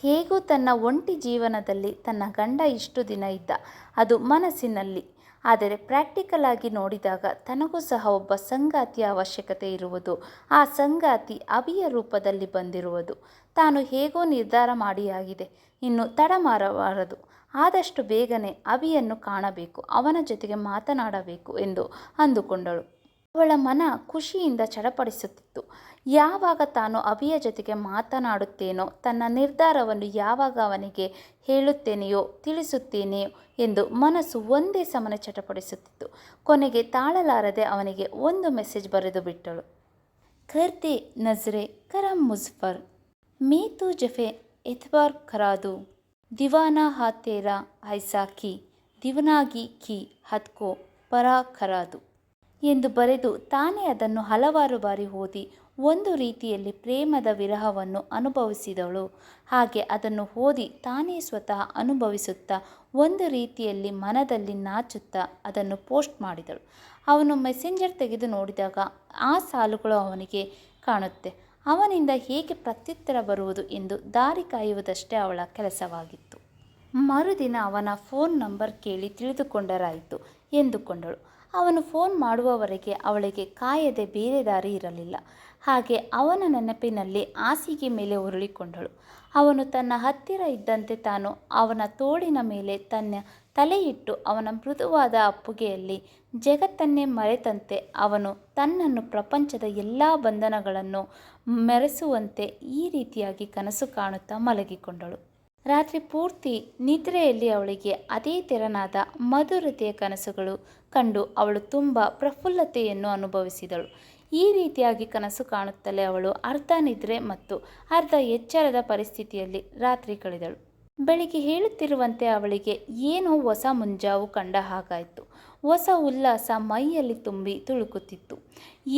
ಹೇಗೂ ತನ್ನ ಒಂಟಿ ಜೀವನದಲ್ಲಿ ತನ್ನ ಗಂಡ ಇಷ್ಟು ದಿನ ಇದ್ದ. ಅದು ಮನಸ್ಸಿನಲ್ಲಿ ಆದರೆ ಪ್ರಾಕ್ಟಿಕಲ್ ಆಗಿ ನೋಡಿದಾಗ ತನಗೂ ಸಹ ಒಬ್ಬ ಸಂಗಾತಿಯ ಅವಶ್ಯಕತೆ ಇರುವುದು. ಆ ಸಂಗಾತಿ ಅವಿಯ ರೂಪದಲ್ಲಿ ಬಂದಿರುವುದು. ತಾನು ಹೇಗೋ ನಿರ್ಧಾರ ಮಾಡಿಯಾಗಿದೆ. ಇನ್ನು ತಡ ಮಾರಬಾರದು ಆದಷ್ಟು ಬೇಗನೆ ಅವಿಯನ್ನು ಕಾಣಬೇಕು. ಅವನ ಜೊತೆಗೆ ಮಾತನಾಡಬೇಕು ಎಂದು ಅಂದುಕೊಂಡಳು. ಅವಳ ಮನ ಖುಷಿಯಿಂದ ಚಡಪಡಿಸುತ್ತಿತ್ತು. ಯಾವಾಗ ತಾನು ಅಭಿಯ ಜೊತೆಗೆ ಮಾತನಾಡುತ್ತೇನೋ ತನ್ನ ನಿರ್ಧಾರವನ್ನು ಯಾವಾಗ ಅವನಿಗೆ ಹೇಳುತ್ತೇನೆಯೋ ತಿಳಿಸುತ್ತೇನೆಯೋ ಎಂದು ಮನಸ್ಸು ಒಂದೇ ಸಮನೆ ಚಟಪಡಿಸುತ್ತಿತ್ತು. ಕೊನೆಗೆ ತಾಳಲಾರದೆ ಅವನಿಗೆ ಒಂದು ಮೆಸೇಜ್ ಬರೆದು ಬಿಟ್ಟಳು. ಖರ್ದೆ ನಜ್ರೆ ಕರಂ ಮುಜ್ಫರ್ ಮೇ ತು ಜಫೆ ಎತ್ಬಾರ್ ಖರಾದು ದಿವಾನಾ ಹಾತೇರ ಕಿ, ದಿವನಾಗಿ ಕಿ ಹತ್ಕೋ ಪರಾ ಖರಾದು ಎಂದು ಬರೆದು ತಾನೇ ಅದನ್ನು ಹಲವಾರು ಬಾರಿ ಓದಿ ಒಂದು ರೀತಿಯಲ್ಲಿ ಪ್ರೇಮದ ವಿರಹವನ್ನು ಅನುಭವಿಸಿದಳು ಹಾಗೆ ಅದನ್ನು ಓದಿ ತಾನೇ ಸ್ವತಃ ಅನುಭವಿಸುತ್ತಾ ಒಂದು ರೀತಿಯಲ್ಲಿ ಮನದಲ್ಲಿ ನಾಚುತ್ತಾ ಅದನ್ನು ಪೋಸ್ಟ್ ಮಾಡಿದಳು. ಅವನು ಮೆಸೆಂಜರ್ ತೆಗೆದು ನೋಡಿದಾಗ ಆ ಸಾಲುಗಳು ಅವನಿಗೆ ಕಾಣುತ್ತೆ. ಅವನಿಂದ ಹೇಗೆ ಪ್ರತ್ಯುತ್ತರ ಬರುವುದು ಎಂದು ದಾರಿ ಕಾಯುವುದಷ್ಟೇ ಅವಳ ಕೆಲಸವಾಗಿತ್ತು. ಮರುದಿನ ಅವನ ಫೋನ್ ನಂಬರ್ ಕೇಳಿ ತಿಳಿದುಕೊಂಡರಾಯಿತು ಎಂದುಕೊಂಡಳು. ಅವನು ಫೋನ್ ಮಾಡುವವರೆಗೆ ಅವಳಿಗೆ ಕಾಯದೆ ಬೇರೆ ದಾರಿ ಇರಲಿಲ್ಲ. ಹಾಗೆ ಅವನ ನೆನಪಿನಲ್ಲಿ ಹಾಸಿಗೆ ಮೇಲೆ ಉರುಳಿಕೊಂಡಳು. ಅವನು ತನ್ನ ಹತ್ತಿರ ಇದ್ದಂತೆ ತಾನು ಅವನ ತೋಳಿನ ಮೇಲೆ ತನ್ನ ತಲೆಯಿಟ್ಟು ಅವನ ಮೃದುವಾದ ಅಪ್ಪುಗೆಯಲ್ಲಿ ಜಗತ್ತನ್ನೇ ಮರೆತಂತೆ ಅವನು ತನ್ನನ್ನು ಪ್ರಪಂಚದ ಎಲ್ಲ ಬಂಧನಗಳನ್ನು ಮೆರೆಸುವಂತೆ ಈ ರೀತಿಯಾಗಿ ಕನಸು ಕಾಣುತ್ತಾ ಮಲಗಿಕೊಂಡಳು. ರಾತ್ರಿ ಪೂರ್ತಿ ನಿದ್ರೆಯಲ್ಲಿ ಅವಳಿಗೆ ಅದೇ ತೆರನಾದ ಮಧುರತೆಯ ಕನಸುಗಳು ಕಂಡು ಅವಳು ತುಂಬ ಪ್ರಫುಲ್ಲತೆಯನ್ನು ಅನುಭವಿಸಿದಳು. ಈ ರೀತಿಯಾಗಿ ಕನಸು ಕಾಣುತ್ತಲೇ ಅವಳು ಅರ್ಧ ನಿದ್ರೆ ಮತ್ತು ಅರ್ಧ ಎಚ್ಚರದ ಪರಿಸ್ಥಿತಿಯಲ್ಲಿ ರಾತ್ರಿ ಕಳೆದಳು. ಬೆಳಿಗ್ಗೆ ಹೇಳುತ್ತಿರುವಂತೆ ಅವಳಿಗೆ ಏನೋ ಹೊಸ ಮುಂಜಾವು ಕಂಡ ಹಾಗಾಯಿತು. ಹೊಸ ಉಲ್ಲಾಸ ಮೈಯಲ್ಲಿ ತುಂಬಿ ತುಳುಕುತ್ತಿತ್ತು.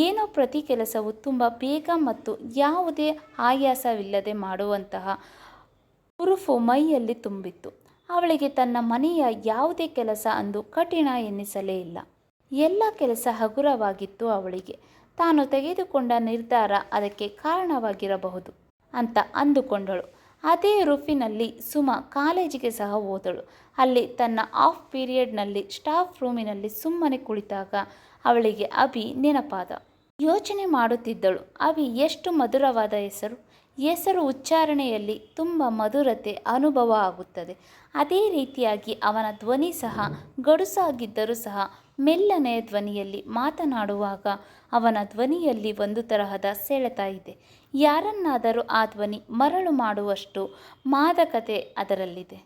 ಏನೋ ಪ್ರತಿ ಕೆಲಸವು ತುಂಬ ಬೇಗ ಮತ್ತು ಯಾವುದೇ ಆಯಾಸವಿಲ್ಲದೆ ಮಾಡುವಂತಹ ಹುರುಫು ಮೈಯಲ್ಲಿ ತುಂಬಿತ್ತು. ಅವಳಿಗೆ ತನ್ನ ಮನೆಯ ಯಾವುದೇ ಕೆಲಸ ಅಂದು ಕಠಿಣ ಎನ್ನಿಸಲೇ ಇಲ್ಲ. ಎಲ್ಲ ಕೆಲಸ ಹಗುರವಾಗಿತ್ತು ಅವಳಿಗೆ. ತಾನು ತೆಗೆದುಕೊಂಡ ನಿರ್ಧಾರ ಅದಕ್ಕೆ ಕಾರಣವಾಗಿರಬಹುದು ಅಂತ ಅಂದುಕೊಂಡಳು. ಅದೇ ರೂಫಿನಲ್ಲಿ ಸುಮ ಕಾಲೇಜಿಗೆ ಸಹ ಹೋದಳು. ಅಲ್ಲಿ ತನ್ನ ಆಫ್ ಪೀರಿಯಡ್ನಲ್ಲಿ ಸ್ಟಾಫ್ ರೂಮಿನಲ್ಲಿ ಸುಮ್ಮನೆ ಕುಳಿತಾಗ ಅವಳಿಗೆ ಅಭಿ ನೆನಪಾದ. ಯೋಚನೆ ಮಾಡುತ್ತಿದ್ದಳು. ಅಭಿ ಎಷ್ಟು ಮಧುರವಾದ ಹೆಸರು. ಹೆಸರು ಉಚ್ಚಾರಣೆಯಲ್ಲಿ ತುಂಬ ಮಧುರತೆ ಅನುಭವ ಆಗುತ್ತದೆ. ಅದೇ ರೀತಿಯಾಗಿ ಅವನ ಧ್ವನಿ ಸಹ ಗಡುಸಾಗಿದ್ದರೂ ಸಹ ಮೆಲ್ಲನೆಯ ಧ್ವನಿಯಲ್ಲಿ ಮಾತನಾಡುವಾಗ ಅವನ ಧ್ವನಿಯಲ್ಲಿ ಒಂದು ತರಹದ ಸೆಳೆತ ಇದೆ. ಯಾರನ್ನಾದರೂ ಆ ಧ್ವನಿ ಮರಳು ಮಾಡುವಷ್ಟು ಮಾದಕತೆ ಅದರಲ್ಲಿದೆ.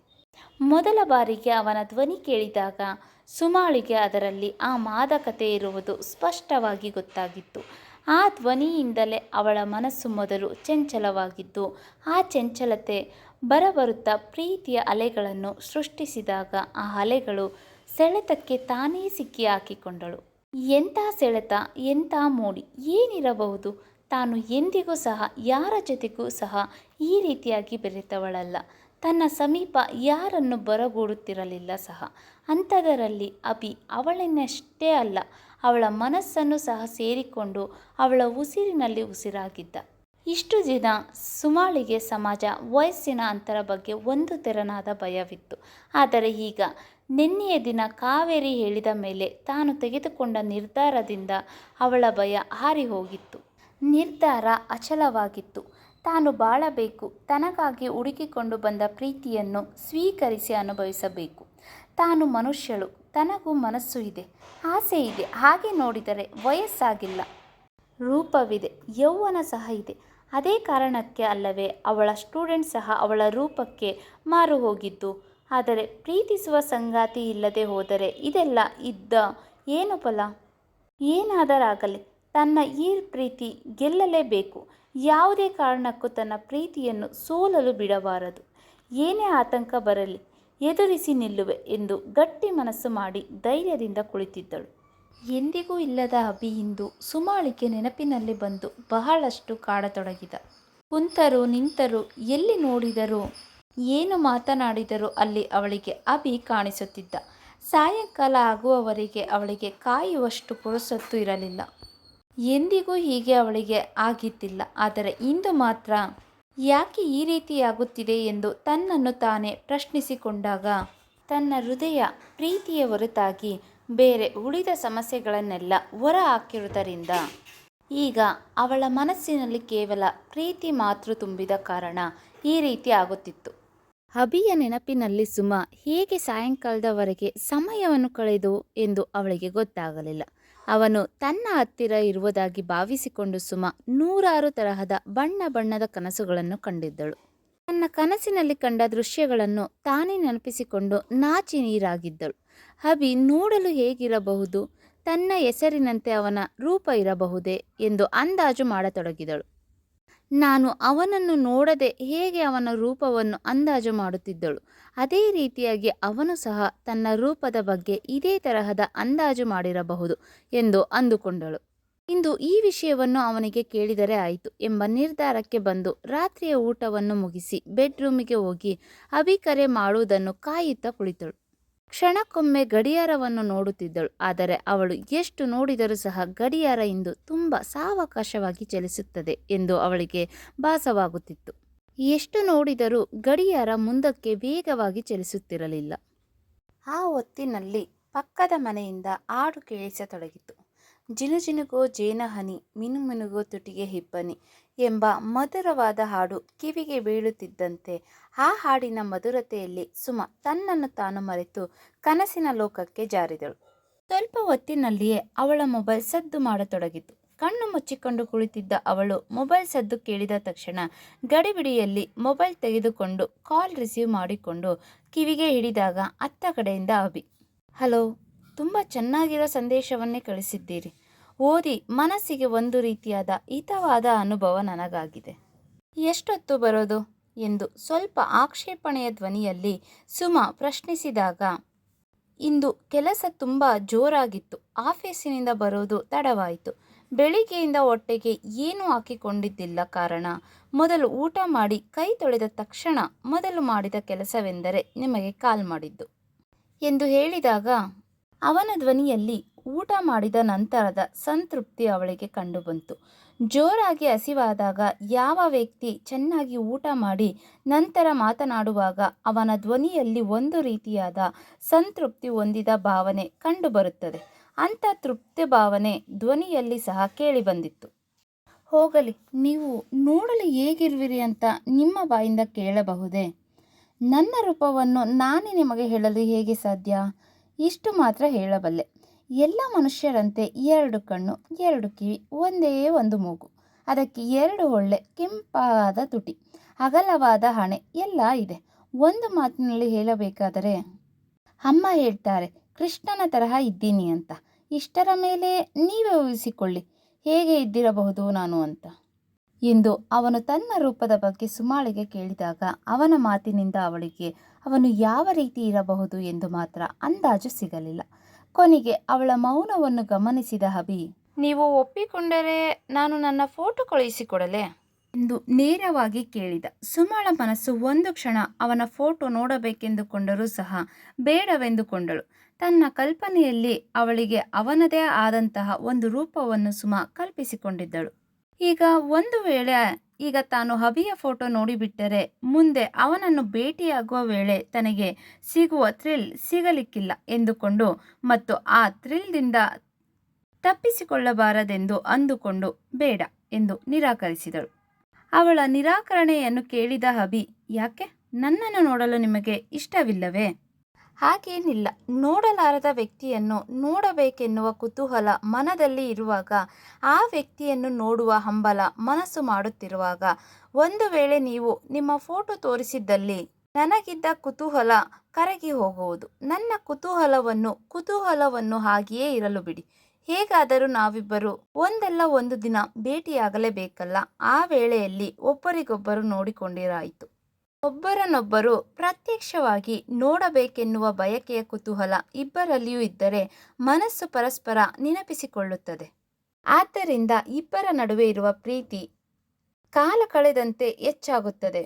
ಮೊದಲ ಬಾರಿಗೆ ಅವನ ಧ್ವನಿ ಕೇಳಿದಾಗ ಸುಮಾಳಿಗೆ ಅದರಲ್ಲಿ ಆ ಮಾದಕತೆ ಇರುವುದು ಸ್ಪಷ್ಟವಾಗಿ ಗೊತ್ತಾಗಿತ್ತು. ಆ ಧ್ವನಿಯಿಂದಲೇ ಅವಳ ಮನಸ್ಸು ಮೊದಲು ಚಂಚಲವಾಗಿದ್ದು ಆ ಚಂಚಲತೆ ಬರಬರುತ್ತಾ ಪ್ರೀತಿಯ ಅಲೆಗಳನ್ನು ಸೃಷ್ಟಿಸಿದಾಗ ಆ ಅಲೆಗಳು ಸೆಳೆತಕ್ಕೆ ತಾನೇ ಸಿಕ್ಕಿ ಹಾಕಿಕೊಂಡಳು. ಎಂಥ ಸೆಳೆತ, ಎಂಥ ಮೋಡಿ, ಏನಿರಬಹುದು? ತಾನು ಎಂದಿಗೂ ಸಹ, ಯಾರ ಜೊತೆಗೂ ಸಹ ಈ ರೀತಿಯಾಗಿ ಬೆರೆತವಳಲ್ಲ. ತನ್ನ ಸಮೀಪ ಯಾರನ್ನು ಬರಗೂಡುತ್ತಿರಲಿಲ್ಲ ಸಹ. ಅಂಥದರಲ್ಲಿ ಅಭಿ ಅವಳನ್ನಷ್ಟೇ ಅಲ್ಲ, ಅವಳ ಮನಸ್ಸನ್ನು ಸಹ ಸೇರಿಕೊಂಡು ಅವಳ ಉಸಿರಿನಲ್ಲಿ ಉಸಿರಾಗಿದ್ದ. ಇಷ್ಟು ದಿನ ಸುಮಾಳಿಗೆ ಸಮಾಜ ವಯಸ್ಸಿನ ಅಂತರ ಬಗ್ಗೆ ಒಂದು ತೆರನಾದ ಭಯವಿತ್ತು. ಆದರೆ ಈಗ ನಿನ್ನೆಯ ದಿನ ಕಾವೇರಿ ಹೇಳಿದ ಮೇಲೆ ತಾನು ತೆಗೆದುಕೊಂಡ ನಿರ್ಧಾರದಿಂದ ಅವಳ ಭಯ ಹಾರಿ ಹೋಗಿತ್ತು ನಿರ್ಧಾರ ಅಚಲವಾಗಿತ್ತು. ತಾನು ಬಾಳಬೇಕು, ತನಗಾಗಿ ಹುಡುಕಿಕೊಂಡು ಬಂದ ಪ್ರೀತಿಯನ್ನು ಸ್ವೀಕರಿಸಿ ಅನುಭವಿಸಬೇಕು. ತಾನು ಮನುಷ್ಯಳು, ತನಗೂ ಮನಸ್ಸು ಇದೆ, ಆಸೆ ಇದೆ, ಹಾಗೆ ನೋಡಿದರೆ ವಯಸ್ಸಾಗಿಲ್ಲ. ರೂಪವಿದೆ, ಯೌವನ ಸಹ ಇದೆ ಅದೇ ಕಾರಣಕ್ಕೆ ಅಲ್ಲವೇ ಅವಳ ಸ್ಟೂಡೆಂಟ್ ಸಹ ಅವಳ ರೂಪಕ್ಕೆ ಮಾರು ಹೋಗಿದ್ದು ಆದರೆ ಪ್ರೀತಿಸುವ ಸಂಗಾತಿ ಇಲ್ಲದೆ ಹೋದರೆ ಇದೆಲ್ಲ ಇದ್ದ ಏನು ಫಲ? ಏನಾದರಾಗಲಿ, ತನ್ನ ಈ ಪ್ರೀತಿ ಗೆಲ್ಲಲೇಬೇಕು. ಯಾವುದೇ ಕಾರಣಕ್ಕೂ ತನ್ನ ಪ್ರೀತಿಯನ್ನು ಸೋಲಲು ಬಿಡಬಾರದು. ಏನೇ ಆತಂಕ ಬರಲಿ, ಎದುರಿಸಿ ನಿಲ್ಲುವೆ ಎಂದು ಗಟ್ಟಿ ಮನಸ್ಸು ಮಾಡಿ ಧೈರ್ಯದಿಂದ ಕುಳಿತಿದ್ದಳು. ಎಂದಿಗೂ ಇಲ್ಲದ ಅಭಿ ಇಂದು ಸುಮಾಳಿಗೆ ನೆನಪಿನಲ್ಲಿ ಬಂದು ಬಹಳಷ್ಟು ಕಾಡತೊಡಗಿದ. ಕುಂತರು, ನಿಂತರು, ಎಲ್ಲಿ ನೋಡಿದರೂ, ಏನು ಮಾತನಾಡಿದರೂ ಅಲ್ಲಿ ಅವಳಿಗೆ ಅಭಿ ಕಾಣಿಸುತ್ತಿದ್ದ. ಸಾಯಂಕಾಲ ಆಗುವವರೆಗೆ ಅವಳಿಗೆ ಕಾಯುವಷ್ಟು ಪುರುಸತ್ತು ಇರಲಿಲ್ಲ. ಎಂದಿಗೂ ಹೀಗೆ ಅವಳಿಗೆ ಆಗಿದ್ದಿಲ್ಲ. ಆದರೆ ಇಂದು ಮಾತ್ರ ಯಾಕೆ ಈ ರೀತಿಯಾಗುತ್ತಿದೆ ಎಂದು ತನ್ನನ್ನು ತಾನೇ ಪ್ರಶ್ನಿಸಿಕೊಂಡಾಗ ತನ್ನ ಹೃದಯ ಪ್ರೀತಿಯ ಹೊರತಾಗಿ ಬೇರೆ ಉಳಿದ ಸಮಸ್ಯೆಗಳನ್ನೆಲ್ಲ ಹೊರ ಹಾಕಿರುವುದರಿಂದ ಈಗ ಅವಳ ಮನಸ್ಸಿನಲ್ಲಿ ಕೇವಲ ಪ್ರೀತಿ ಮಾತ್ರ ತುಂಬಿದ ಕಾರಣ ಈ ರೀತಿ ಆಗುತ್ತಿತ್ತು. ಅಭಿಯ ನೆನಪಿನಲ್ಲಿ ಸುಮ ಹೇಗೆ ಸಾಯಂಕಾಲದವರೆಗೆ ಸಮಯವನ್ನು ಕಳೆದು ಎಂದು ಅವಳಿಗೆ ಗೊತ್ತಾಗಲಿಲ್ಲ. ಅವನು ತನ್ನ ಹತ್ತಿರ ಇರುವುದಾಗಿ ಭಾವಿಸಿಕೊಂಡು ಸುಮ ನೂರಾರು ತರಹದ ಬಣ್ಣ ಬಣ್ಣದ ಕನಸುಗಳನ್ನು ಕಂಡಿದ್ದಳು. ತನ್ನ ಕನಸಿನಲ್ಲಿ ಕಂಡ ದೃಶ್ಯಗಳನ್ನು ತಾನೇ ನೆನಪಿಸಿಕೊಂಡು ನಾಚಿ ನೀರಾಗಿದ್ದಳು. ಅಭಿ ನೋಡಲು ಹೇಗಿರಬಹುದು? ತನ್ನ ಹೆಸರಿನಂತೆ ಅವನ ರೂಪ ಇರಬಹುದೇ? ಎಂದು ಅಂದಾಜು ಮಾಡತೊಡಗಿದಳು. ನಾನು ಅವನನ್ನು ನೋಡದೆ ಹೇಗೆ ಅವನ ರೂಪವನ್ನು ಅಂದಾಜು ಮಾಡುತ್ತಿದ್ದಳು? ಅದೇ ರೀತಿಯಾಗಿ ಅವನು ಸಹ ತನ್ನ ರೂಪದ ಬಗ್ಗೆ ಇದೇ ತರಹದ ಅಂದಾಜು ಮಾಡಿರಬಹುದು ಎಂದು ಅಂದುಕೊಂಡಳು. ಇಂದು ಈ ವಿಷಯವನ್ನು ಅವನಿಗೆ ಕೇಳಿದರೆ ಆಯಿತು ಎಂಬ ನಿರ್ಧಾರಕ್ಕೆ ಬಂದು ರಾತ್ರಿಯ ಊಟವನ್ನು ಮುಗಿಸಿ ಬೆಡ್ರೂಮಿಗೆ ಹೋಗಿ ಅಭಿಕರೆ ಮಾಡುವುದನ್ನು ಕಾಯುತ್ತಾ ಕುಳಿತಳು. ಕ್ಷಣಕ್ಕೊಮ್ಮೆ ಗಡಿಯಾರವನ್ನು ನೋಡುತ್ತಿದ್ದಳು. ಆದರೆ ಅವಳು ಎಷ್ಟು ನೋಡಿದರೂ ಸಹ ಗಡಿಯಾರ ಇಂದು ತುಂಬ ಸಾವಕಾಶವಾಗಿ ಚಲಿಸುತ್ತದೆ ಎಂದು ಅವಳಿಗೆ ಭಾಸವಾಗುತ್ತಿತ್ತು. ಎಷ್ಟು ನೋಡಿದರೂ ಗಡಿಯಾರ ಮುಂದಕ್ಕೆ ವೇಗವಾಗಿ ಚಲಿಸುತ್ತಿರಲಿಲ್ಲ. ಆ ಹೊತ್ತಿನಲ್ಲಿ ಪಕ್ಕದ ಮನೆಯಿಂದ ಹಾಡು ಕೇಳಿಸತೊಡಗಿತು. ಜಿನುಜಿನುಗೋ ಜೇನಹನಿ ಮಿನುಮಿನುಗೋ ತುಟಿಗೆ ಹಿಬ್ಬನಿ. ಎಂಬ ಮಧುರವಾದ ಹಾಡು ಕಿವಿಗೆ ಬೀಳುತ್ತಿದ್ದಂತೆ ಆ ಹಾಡಿನ ಮಧುರತೆಯಲ್ಲಿ ಸುಮ ತನ್ನನ್ನು ತಾನು ಮರೆತು ಕನಸಿನ ಲೋಕಕ್ಕೆ ಜಾರಿದಳು. ಸ್ವಲ್ಪ ಹೊತ್ತಿನಲ್ಲಿಯೇ ಅವಳ ಮೊಬೈಲ್ ಸದ್ದು ಮಾಡತೊಡಗಿತು. ಕಣ್ಣು ಮುಚ್ಚಿಕೊಂಡು ಕುಳಿತಿದ್ದ ಅವಳು ಮೊಬೈಲ್ ಸದ್ದು ಕೇಳಿದ ತಕ್ಷಣ ಗಡಿಬಿಡಿಯಲ್ಲಿ ಮೊಬೈಲ್ ತೆಗೆದುಕೊಂಡು ಕಾಲ್ ರಿಸೀವ್ ಮಾಡಿಕೊಂಡು ಕಿವಿಗೆ ಹಿಡಿದಾಗ ಅತ್ತ ಕಡೆಯಿಂದ ಅಭಿ, ಹಲೋ, ತುಂಬ ಚೆನ್ನಾಗಿರೋ ಸಂದೇಶವನ್ನೇ ಕಳಿಸಿದ್ದೀರಿ. ಓದಿ ಮನಸ್ಸಿಗೆ ಒಂದು ರೀತಿಯಾದ ಹಿತವಾದ ಅನುಭವ ನನಗಾಗಿದೆ. ಎಷ್ಟೊತ್ತು ಬರೋದು? ಎಂದು ಸ್ವಲ್ಪ ಆಕ್ಷೇಪಣೆಯ ಧ್ವನಿಯಲ್ಲಿ ಸುಮ ಪ್ರಶ್ನಿಸಿದಾಗ, ಇಂದು ಕೆಲಸ ತುಂಬ ಜೋರಾಗಿತ್ತು. ಆಫೀಸಿನಿಂದ ಬರೋದು ತಡವಾಯಿತು. ಬೆಳಿಗ್ಗೆಯಿಂದ ಹೊಟ್ಟೆಗೆ ಏನೂ ಹಾಕಿಕೊಂಡಿದ್ದಿಲ್ಲ ಕಾರಣ, ಮೊದಲು ಊಟ ಮಾಡಿ ಕೈ ತೊಳೆದ ತಕ್ಷಣ ಮೊದಲು ಮಾಡಿದ ಕೆಲಸವೆಂದರೆ ನಿಮಗೆ ಕಾಲ್ ಮಾಡಿದ್ದು. ಎಂದು ಹೇಳಿದಾಗ ಅವನ ಧ್ವನಿಯಲ್ಲಿ ಊಟ ಮಾಡಿದ ನಂತರದ ಸಂತೃಪ್ತಿ ಅವಳಿಗೆ ಕಂಡುಬಂತು. ಜೋರಾಗಿ ಹಸಿವಾದಾಗ ಯಾವ ವ್ಯಕ್ತಿ ಚೆನ್ನಾಗಿ ಊಟ ಮಾಡಿ ನಂತರ ಮಾತನಾಡುವಾಗ ಅವನ ಧ್ವನಿಯಲ್ಲಿ ಒಂದು ರೀತಿಯಾದ ಸಂತೃಪ್ತಿ ಹೊಂದಿದ ಭಾವನೆ ಕಂಡುಬರುತ್ತದೆ. ಅಂಥ ತೃಪ್ತಿ ಭಾವನೆ ಧ್ವನಿಯಲ್ಲಿ ಸಹ ಕೇಳಿಬಂದಿತ್ತು. ಹೋಗಲಿ, ನೀವು ನೋಡಲು ಹೇಗಿರುವಿರಿ ಅಂತ ನಿಮ್ಮ ಬಾಯಿಂದ ಕೇಳಬಹುದೇ? ನನ್ನ ರೂಪವನ್ನು ನಾನೇ ನಿಮಗೆ ಹೇಳಲು ಹೇಗೆ ಸಾಧ್ಯ? ಇಷ್ಟು ಮಾತ್ರ ಹೇಳಬಲ್ಲೆ. ಎಲ್ಲ ಮನುಷ್ಯರಂತೆ ಎರಡು ಕಣ್ಣು, ಎರಡು ಕಿವಿ, ಒಂದೇ ಒಂದು ಮೂಗು. ಅದಕ್ಕೆ ಎರಡು ಒಳ್ಳೆ ಕೆಂಪಾದ ತುಟಿ, ಅಗಲವಾದ ಹಣೆ ಎಲ್ಲ ಇದೆ. ಒಂದು ಮಾತಿನಲ್ಲಿ ಹೇಳಬೇಕಾದರೆ, ಅಮ್ಮ ಹೇಳ್ತಾರೆ, ಕೃಷ್ಣನ ತರಹ ಇದ್ದೀನಿ ಅಂತ. ಇಷ್ಟರ ಮೇಲೆ ನೀವೇ ಊಹಿಸಿಕೊಳ್ಳಿ, ಹೇಗೆ ಇದ್ದಿರಬಹುದು ನಾನು ಅಂತ. ಎಂದು ಅವನು ತನ್ನ ರೂಪದ ಬಗ್ಗೆ ಸುಮಾಳಿಗೆ ಕೇಳಿದಾಗ ಅವನ ಮಾತಿನಿಂದ ಅವಳಿಗೆ, ಅವನು ಯಾವ ರೀತಿ ಇರಬಹುದು ಎಂದು ಮಾತ್ರ ಅಂದಾಜು ಸಿಗಲಿಲ್ಲ. ಕೊನೆಗೆ ಅವಳ ಮೌನವನ್ನು ಗಮನಿಸಿದ ಹಬಿ, ನೀವು ಒಪ್ಪಿಕೊಂಡರೆ ನಾನು ನನ್ನ ಫೋಟೋ ಕಳುಹಿಸಿಕೊಡಲೆ? ಎಂದು ನೇರವಾಗಿ ಕೇಳಿದ. ಸುಮಾಳ ಮನಸ್ಸು ಒಂದು ಕ್ಷಣ ಅವನ ಫೋಟೋ ನೋಡಬೇಕೆಂದುಕೊಂಡರೂ ಸಹ ಬೇಡವೆಂದುಕೊಂಡಳು. ತನ್ನ ಕಲ್ಪನೆಯಲ್ಲಿ ಅವಳಿಗೆ ಅವನದೇ ಆದಂತಹ ಒಂದು ರೂಪವನ್ನು ಸುಮ ಕಲ್ಪಿಸಿಕೊಂಡಿದ್ದಳು. ಈಗ ಒಂದು ವೇಳೆ ಈಗ ತಾನು ಹಬಿಯ ಫೋಟೋ ನೋಡಿಬಿಟ್ಟರೆ ಮುಂದೆ ಅವನನ್ನು ಭೇಟಿಯಾಗುವ ವೇಳೆ ತನಗೆ ಸಿಗುವ ಥ್ರಿಲ್ ಸಿಗಲಿಕ್ಕಿಲ್ಲ ಎಂದುಕೊಂಡು ಮತ್ತು ಆ ಥ್ರಿಲ್ದಿಂದ ತಪ್ಪಿಸಿಕೊಳ್ಳಬಾರದೆಂದು ಅಂದುಕೊಂಡು ಬೇಡ ಎಂದು ನಿರಾಕರಿಸಿದಳು. ಅವಳ ನಿರಾಕರಣೆಯನ್ನು ಕೇಳಿದ ಹಬಿ ಯಾಕೆ? ನನ್ನನ್ನು ನೋಡಲು ನಿಮಗೆ ಇಷ್ಟವಿಲ್ಲವೇ? ಹಾಗೇನಿಲ್ಲ. ನೋಡಲಾರದ ವ್ಯಕ್ತಿಯನ್ನು ನೋಡಬೇಕೆನ್ನುವ ಕುತೂಹಲ ಮನದಲ್ಲಿ ಇರುವಾಗ ಆ ವ್ಯಕ್ತಿಯನ್ನು ನೋಡುವ ಹಂಬಲ ಮನಸ್ಸು ಮಾಡುತ್ತಿರುವಾಗ ಒಂದು ವೇಳೆ ನೀವು ನಿಮ್ಮ ಫೋಟೋ ತೋರಿಸಿದ್ದಲ್ಲಿ ನನಗಿದ್ದ ಕುತೂಹಲ ಕರಗಿ ಹೋಗುವುದು. ನನ್ನ ಕುತೂಹಲವನ್ನು ಕುತೂಹಲವನ್ನು ಹಾಗೆಯೇ ಇರಲು ಬಿಡಿ. ಹೇಗಾದರೂ ನಾವಿಬ್ಬರು ಒಂದಲ್ಲ ಒಂದು ದಿನ ಭೇಟಿಯಾಗಲೇಬೇಕಲ್ಲ. ಆ ವೇಳೆಯಲ್ಲಿ ಒಬ್ಬರಿಗೊಬ್ಬರು ನೋಡಿಕೊಂಡಿರಾಯಿತು. ಒಬ್ಬರನ್ನೊಬ್ಬರು ಪ್ರತ್ಯಕ್ಷವಾಗಿ ನೋಡಬೇಕೆನ್ನುವ ಬಯಕೆಯ ಕುತೂಹಲ ಇಬ್ಬರಲ್ಲಿಯೂ ಇದ್ದರೆ ಮನಸ್ಸು ಪರಸ್ಪರ ನೆನಪಿಸಿಕೊಳ್ಳುತ್ತದೆ. ಆದ್ದರಿಂದ ಇಬ್ಬರ ನಡುವೆ ಇರುವ ಪ್ರೀತಿ ಕಾಲ ಕಳೆದಂತೆ ಹೆಚ್ಚಾಗುತ್ತದೆ.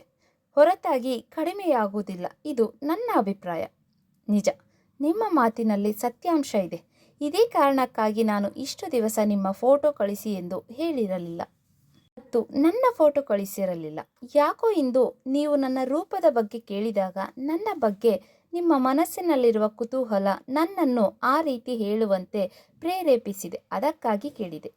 ಹೊರತಾಗಿ ಕಡಿಮೆಯಾಗುವುದಿಲ್ಲ. ಇದು ನನ್ನ ಅಭಿಪ್ರಾಯ. ನಿಜ, ನಿಮ್ಮ ಮಾತಿನಲ್ಲಿ ಸತ್ಯಾಂಶ ಇದೆ. ಇದೇ ಕಾರಣಕ್ಕಾಗಿ ನಾನು ಇಷ್ಟು ದಿವಸ ನಿಮ್ಮ ಫೋಟೋ ಕಳಿಸಿ ಎಂದು ಹೇಳಿರಲಿಲ್ಲ. ಮತ್ತು ನನ್ನ ಫೋಟೋ ಕಳಿಸಿರಲಿಲ್ಲ. ಯಾಕೋ ಇಂದು ನೀವು ನನ್ನ ರೂಪದ ಬಗ್ಗೆ ಕೇಳಿದಾಗ ನನ್ನ ಬಗ್ಗೆ ನಿಮ್ಮ ಮನಸ್ಸಿನಲ್ಲಿರುವ ಕುತೂಹಲ ನನ್ನನ್ನು ಆ ರೀತಿ ಹೇಳುವಂತೆ ಪ್ರೇರೇಪಿಸಿದೆ. ಅದಕ್ಕಾಗಿ ಕೇಳಿದೆ.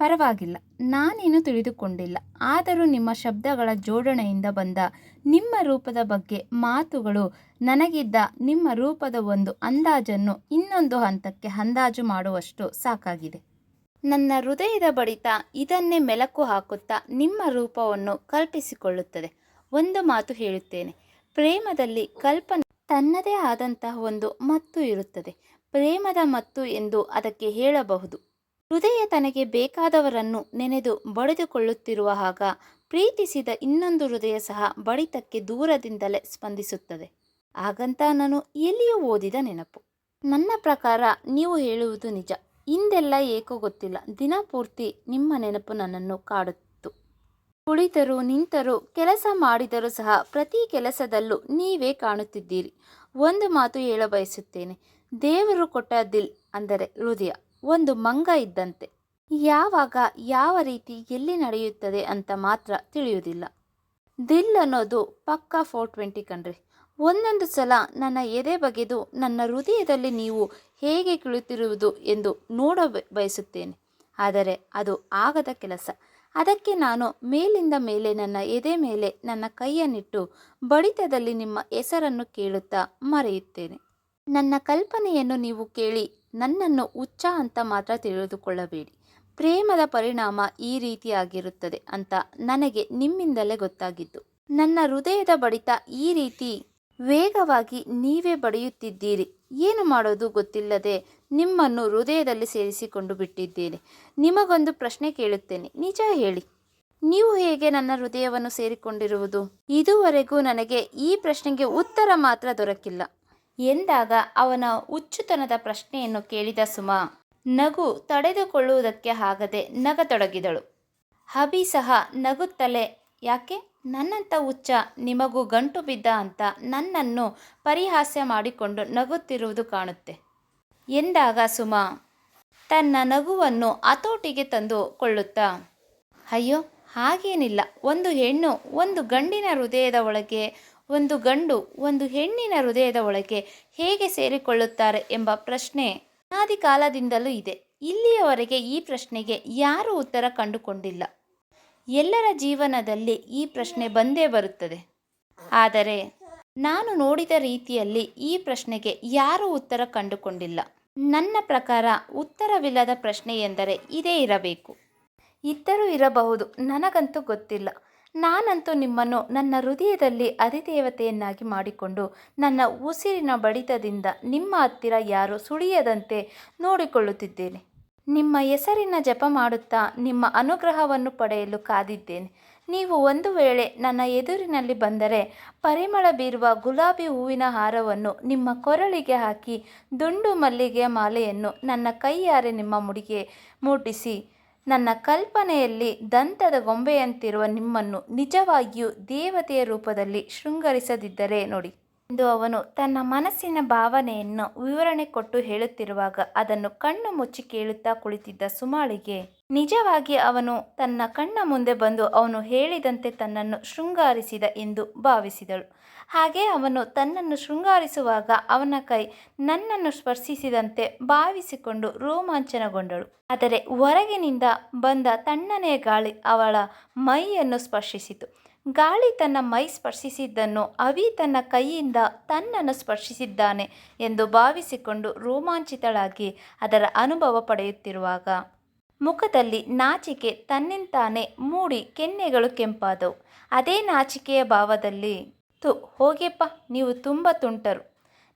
ಪರವಾಗಿಲ್ಲ, ನಾನೇನು ತಿಳಿದುಕೊಂಡಿಲ್ಲ. ಆದರೂ ನಿಮ್ಮ ಶಬ್ದಗಳ ಜೋಡಣೆಯಿಂದ ಬಂದ ನಿಮ್ಮ ರೂಪದ ಬಗ್ಗೆ ಮಾತುಗಳು ನನಗಿದ್ದ ನಿಮ್ಮ ರೂಪದ ಒಂದು ಅಂದಾಜನ್ನು ಇನ್ನೊಂದು ಹಂತಕ್ಕೆ ಅಂದಾಜು ಮಾಡುವಷ್ಟು ಸಾಕಾಗಿದೆ. ನನ್ನ ಹೃದಯದ ಬಡಿತ ಇದನ್ನೇ ಮೆಲಕು ಹಾಕುತ್ತಾ ನಿಮ್ಮ ರೂಪವನ್ನು ಕಲ್ಪಿಸಿಕೊಳ್ಳುತ್ತದೆ. ಒಂದು ಮಾತು ಹೇಳುತ್ತೇನೆ. ಪ್ರೇಮದಲ್ಲಿ ಕಲ್ಪನೆ ತನ್ನದೇ ಆದಂತಹ ಒಂದು ಮತ್ತು ಇರುತ್ತದೆ. ಪ್ರೇಮದ ಮತ್ತು ಎಂದು ಅದಕ್ಕೆ ಹೇಳಬಹುದು. ಹೃದಯ ತನಗೆ ಬೇಕಾದವರನ್ನು ನೆನೆದು ಬಡಿದುಕೊಳ್ಳುತ್ತಿರುವ ಆಗ ಪ್ರೀತಿಸಿದ ಇನ್ನೊಂದು ಹೃದಯ ಸಹ ಬಡಿತಕ್ಕೆ ದೂರದಿಂದಲೇ ಸ್ಪಂದಿಸುತ್ತದೆ. ಹಾಗಂತ ನಾನು ಎಲ್ಲಿಯೂ ಓದಿದ ನೆನಪು. ನನ್ನ ಪ್ರಕಾರ ನೀವು ಹೇಳುವುದು ನಿಜ. ಹಿಂದೆಲ್ಲ ಏಕೋ ಗೊತ್ತಿಲ್ಲ. ದಿನಪೂರ್ತಿ ನಿಮ್ಮ ನೆನಪು ನನ್ನನ್ನು ಕಾಡುತ್ತು. ಕುಳಿತರು, ನಿಂತರು, ಕೆಲಸ ಮಾಡಿದರೂ ಸಹ ಪ್ರತಿ ಕೆಲಸದಲ್ಲೂ ನೀವೇ ಕಾಣುತ್ತಿದ್ದೀರಿ. ಒಂದು ಮಾತು ಹೇಳ ಬಯಸುತ್ತೇನೆ. ದೇವರು ಕೊಟ್ಟ ದಿಲ್ ಅಂದರೆ ಹೃದಯ, ಒಂದು ಮಂಗ ಇದ್ದಂತೆ. ಯಾವಾಗ, ಯಾವ ರೀತಿ, ಎಲ್ಲಿ ನಡೆಯುತ್ತದೆ ಅಂತ ಮಾತ್ರ ತಿಳಿಯುವುದಿಲ್ಲ. ದಿಲ್ ಅನ್ನೋದು ಪಕ್ಕಾ ಫೋರ್ ಟ್ವೆಂಟಿ ಕಣ್ರಿ. ಒಂದೊಂದು ಸಲ ನನ್ನ ಎದೆ ಬಗೆದು ನನ್ನ ಹೃದಯದಲ್ಲಿ ನೀವು ಹೇಗೆ ಕುಳಿತಿರುವುದು ಎಂದು ನೋಡ ಬಯಸುತ್ತೇನೆ. ಆದರೆ ಅದು ಆಗದ ಕೆಲಸ. ಅದಕ್ಕೆ ನಾನು ಮೇಲಿಂದ ಮೇಲೆ ನನ್ನ ಎದೆ ಮೇಲೆ ನನ್ನ ಕೈಯನ್ನಿಟ್ಟು ಬಡಿತದಲ್ಲಿ ನಿಮ್ಮ ಹೆಸರನ್ನು ಕೇಳುತ್ತಾ ಮರೆಯುತ್ತೇನೆ. ನನ್ನ ಕಲ್ಪನೆಯನ್ನು ನೀವು ಕೇಳಿ ನನ್ನನ್ನು ಹುಚ್ಚ ಅಂತ ಮಾತ್ರ ತಿಳಿದುಕೊಳ್ಳಬೇಡಿ. ಪ್ರೇಮದ ಪರಿಣಾಮ ಈ ರೀತಿಯಾಗಿರುತ್ತದೆ ಅಂತ ನನಗೆ ನಿಮ್ಮಿಂದಲೇ ಗೊತ್ತಾಗಿದ್ದು. ನನ್ನ ಹೃದಯದ ಬಡಿತ ಈ ರೀತಿ ವೇಗವಾಗಿ ನೀವೇ ಬಡಿಯುತ್ತಿದ್ದೀರಿ. ಏನು ಮಾಡೋದು ಗೊತ್ತಿಲ್ಲದೆ ನಿಮ್ಮನ್ನು ಹೃದಯದಲ್ಲಿ ಸೇರಿಸಿಕೊಂಡು ಬಿಟ್ಟಿದ್ದೀರಿ. ನಿಮಗೊಂದು ಪ್ರಶ್ನೆ ಕೇಳುತ್ತೇನೆ. ನಿಜ ಹೇಳಿ. ನೀವು ಹೇಗೆ ನನ್ನ ಹೃದಯವನ್ನು ಸೇರಿಕೊಂಡಿರುವುದು? ಇದುವರೆಗೂ ನನಗೆ ಈ ಪ್ರಶ್ನೆಗೆ ಉತ್ತರ ಮಾತ್ರ ದೊರಕಿಲ್ಲ. ಎಂದಾಗ ಅವನ ಹುಚ್ಚುತನದ ಪ್ರಶ್ನೆಯನ್ನು ಕೇಳಿದ ಸುಮಾ, ನಗು ತಡೆದುಕೊಳ್ಳುವುದಕ್ಕೆ ಆಗದೆ ನಗತೊಡಗಿದಳು. ಹಬಿ ಸಹ ನಗುತ್ತಲೇ, ಯಾಕೆ? ನನ್ನಂಥ ಹುಚ್ಚ ನಿಮಗೂ ಗಂಟು ಬಿದ್ದ ಅಂತ ನನ್ನನ್ನು ಪರಿಹಾಸ್ಯ ಮಾಡಿಕೊಂಡು ನಗುತ್ತಿರುವುದು ಕಾಣುತ್ತೆ. ಎಂದಾಗ ಸುಮಾ ತನ್ನ ನಗುವನ್ನು ಹತೋಟಿಗೆ ತಂದು ಕೊಳ್ಳುತ್ತಾ, ಅಯ್ಯೋ, ಹಾಗೇನಿಲ್ಲ. ಒಂದು ಹೆಣ್ಣು ಒಂದು ಗಂಡಿನ ಹೃದಯದ ಒಳಗೆ, ಒಂದು ಗಂಡು ಒಂದು ಹೆಣ್ಣಿನ ಹೃದಯದ ಒಳಗೆ ಹೇಗೆ ಸೇರಿಕೊಳ್ಳುತ್ತಾರೆ ಎಂಬ ಪ್ರಶ್ನೆ ಅನಾದಿ ಕಾಲದಿಂದಲೂ ಇದೆ. ಇಲ್ಲಿಯವರೆಗೆ ಈ ಪ್ರಶ್ನೆಗೆ ಯಾರೂ ಉತ್ತರ ಕಂಡುಕೊಂಡಿಲ್ಲ. ಎಲ್ಲರ ಜೀವನದಲ್ಲಿ ಈ ಪ್ರಶ್ನೆ ಬಂದೇ ಬರುತ್ತದೆ. ಆದರೆ ನಾನು ನೋಡಿದ ರೀತಿಯಲ್ಲಿ ಈ ಪ್ರಶ್ನೆಗೆ ಯಾರೂ ಉತ್ತರ ಕಂಡುಕೊಂಡಿಲ್ಲ. ನನ್ನ ಪ್ರಕಾರ ಉತ್ತರವಿಲ್ಲದ ಪ್ರಶ್ನೆ ಎಂದರೆ ಇದೇ ಇರಬೇಕು. ಇದ್ದರೂ ಇರಬಹುದು, ನನಗಂತೂ ಗೊತ್ತಿಲ್ಲ. ನಾನಂತೂ ನಿಮ್ಮನ್ನು ನನ್ನ ಹೃದಯದಲ್ಲಿ ಅಧಿದೇವತೆಯನ್ನಾಗಿ ಮಾಡಿಕೊಂಡು ನನ್ನ ಉಸಿರಿನ ಬಡಿತದಿಂದ ನಿಮ್ಮ ಹತ್ತಿರ ಯಾರು ಸುಳಿಯದಂತೆ ನೋಡಿಕೊಳ್ಳುತ್ತಿದ್ದೇನೆ. ನಿಮ್ಮ ಹೆಸರಿನ ಜಪ ಮಾಡುತ್ತಾ ನಿಮ್ಮ ಅನುಗ್ರಹವನ್ನು ಪಡೆಯಲು ಕಾದಿದ್ದೇನೆ. ನೀವು ಒಂದು ವೇಳೆ ನನ್ನ ಎದುರಿನಲ್ಲಿ ಬಂದರೆ ಪರಿಮಳ ಬೀರುವ ಗುಲಾಬಿ ಹೂವಿನ ಹಾರವನ್ನು ನಿಮ್ಮ ಕೊರಳಿಗೆ ಹಾಕಿ ದುಂಡು ಮಲ್ಲಿಗೆಯ ಮಾಲೆಯನ್ನು ನನ್ನ ಕೈಯಾರೆ ನಿಮ್ಮ ಮುಡಿಗೆ ಮೂಡಿಸಿ. ನನ್ನ ಕಲ್ಪನೆಯಲ್ಲಿ ದಂತದ ಗೊಂಬೆಯಂತಿರುವ ನಿಮ್ಮನ್ನು ನಿಜವಾಗಿಯೂ ದೇವತೆಯ ರೂಪದಲ್ಲಿ ಶೃಂಗರಿಸದಿದ್ದರೆ ನೋಡಿ. ಎಂದು ಅವನು ತನ್ನ ಮನಸ್ಸಿನ ಭಾವನೆಯನ್ನು ವಿವರಣೆ ಕೊಟ್ಟು ಹೇಳುತ್ತಿರುವಾಗ ಅದನ್ನು ಕಣ್ಣು ಮುಚ್ಚಿ ಕೇಳುತ್ತಾ ಕುಳಿತಿದ್ದ ಸುಮಾಳಿಗೆ, ನಿಜವಾಗಿ ಅವನು ತನ್ನ ಕಣ್ಣ ಮುಂದೆ ಬಂದು ಅವನು ಹೇಳಿದಂತೆ ತನ್ನನ್ನು ಶೃಂಗಾರಿಸಿದ ಎಂದು ಭಾವಿಸಿದಳು. ಹಾಗೆ ಅವನು ತನ್ನನ್ನು ಶೃಂಗಾರಿಸುವಾಗ ಅವನ ಕೈ ನನ್ನನ್ನು ಸ್ಪರ್ಶಿಸಿದಂತೆ ಭಾವಿಸಿಕೊಂಡು ರೋಮಾಂಚನಗೊಂಡಳು. ಆದರೆ ಹೊರಗಿನಿಂದ ಬಂದ ತಣ್ಣನೆಯ ಗಾಳಿ ಅವಳ ಮೈಯನ್ನು ಸ್ಪರ್ಶಿಸಿತು. ಗಾಳಿ ತನ್ನ ಮೈ ಸ್ಪರ್ಶಿಸಿದ್ದನ್ನು, ಅವಿ ತನ್ನ ಕೈಯಿಂದ ತನ್ನನ್ನು ಸ್ಪರ್ಶಿಸಿದ್ದಾನೆ ಎಂದು ಭಾವಿಸಿಕೊಂಡು ರೋಮಾಂಚಿತಳಾಗಿ ಅದರ ಅನುಭವ ಪಡೆಯುತ್ತಿರುವಾಗ. ಮುಖದಲ್ಲಿ ನಾಚಿಕೆ ತನ್ನಿಂತಾನೆ ಮೂಡಿ ಕೆನ್ನೆಗಳು ಕೆಂಪಾದವು. ಅದೇ ನಾಚಿಕೆಯ ಭಾವದಲ್ಲಿ ತು ಹೋಗೆಪ್ಪ, ನೀವು ತುಂಬ ತುಂಟರು.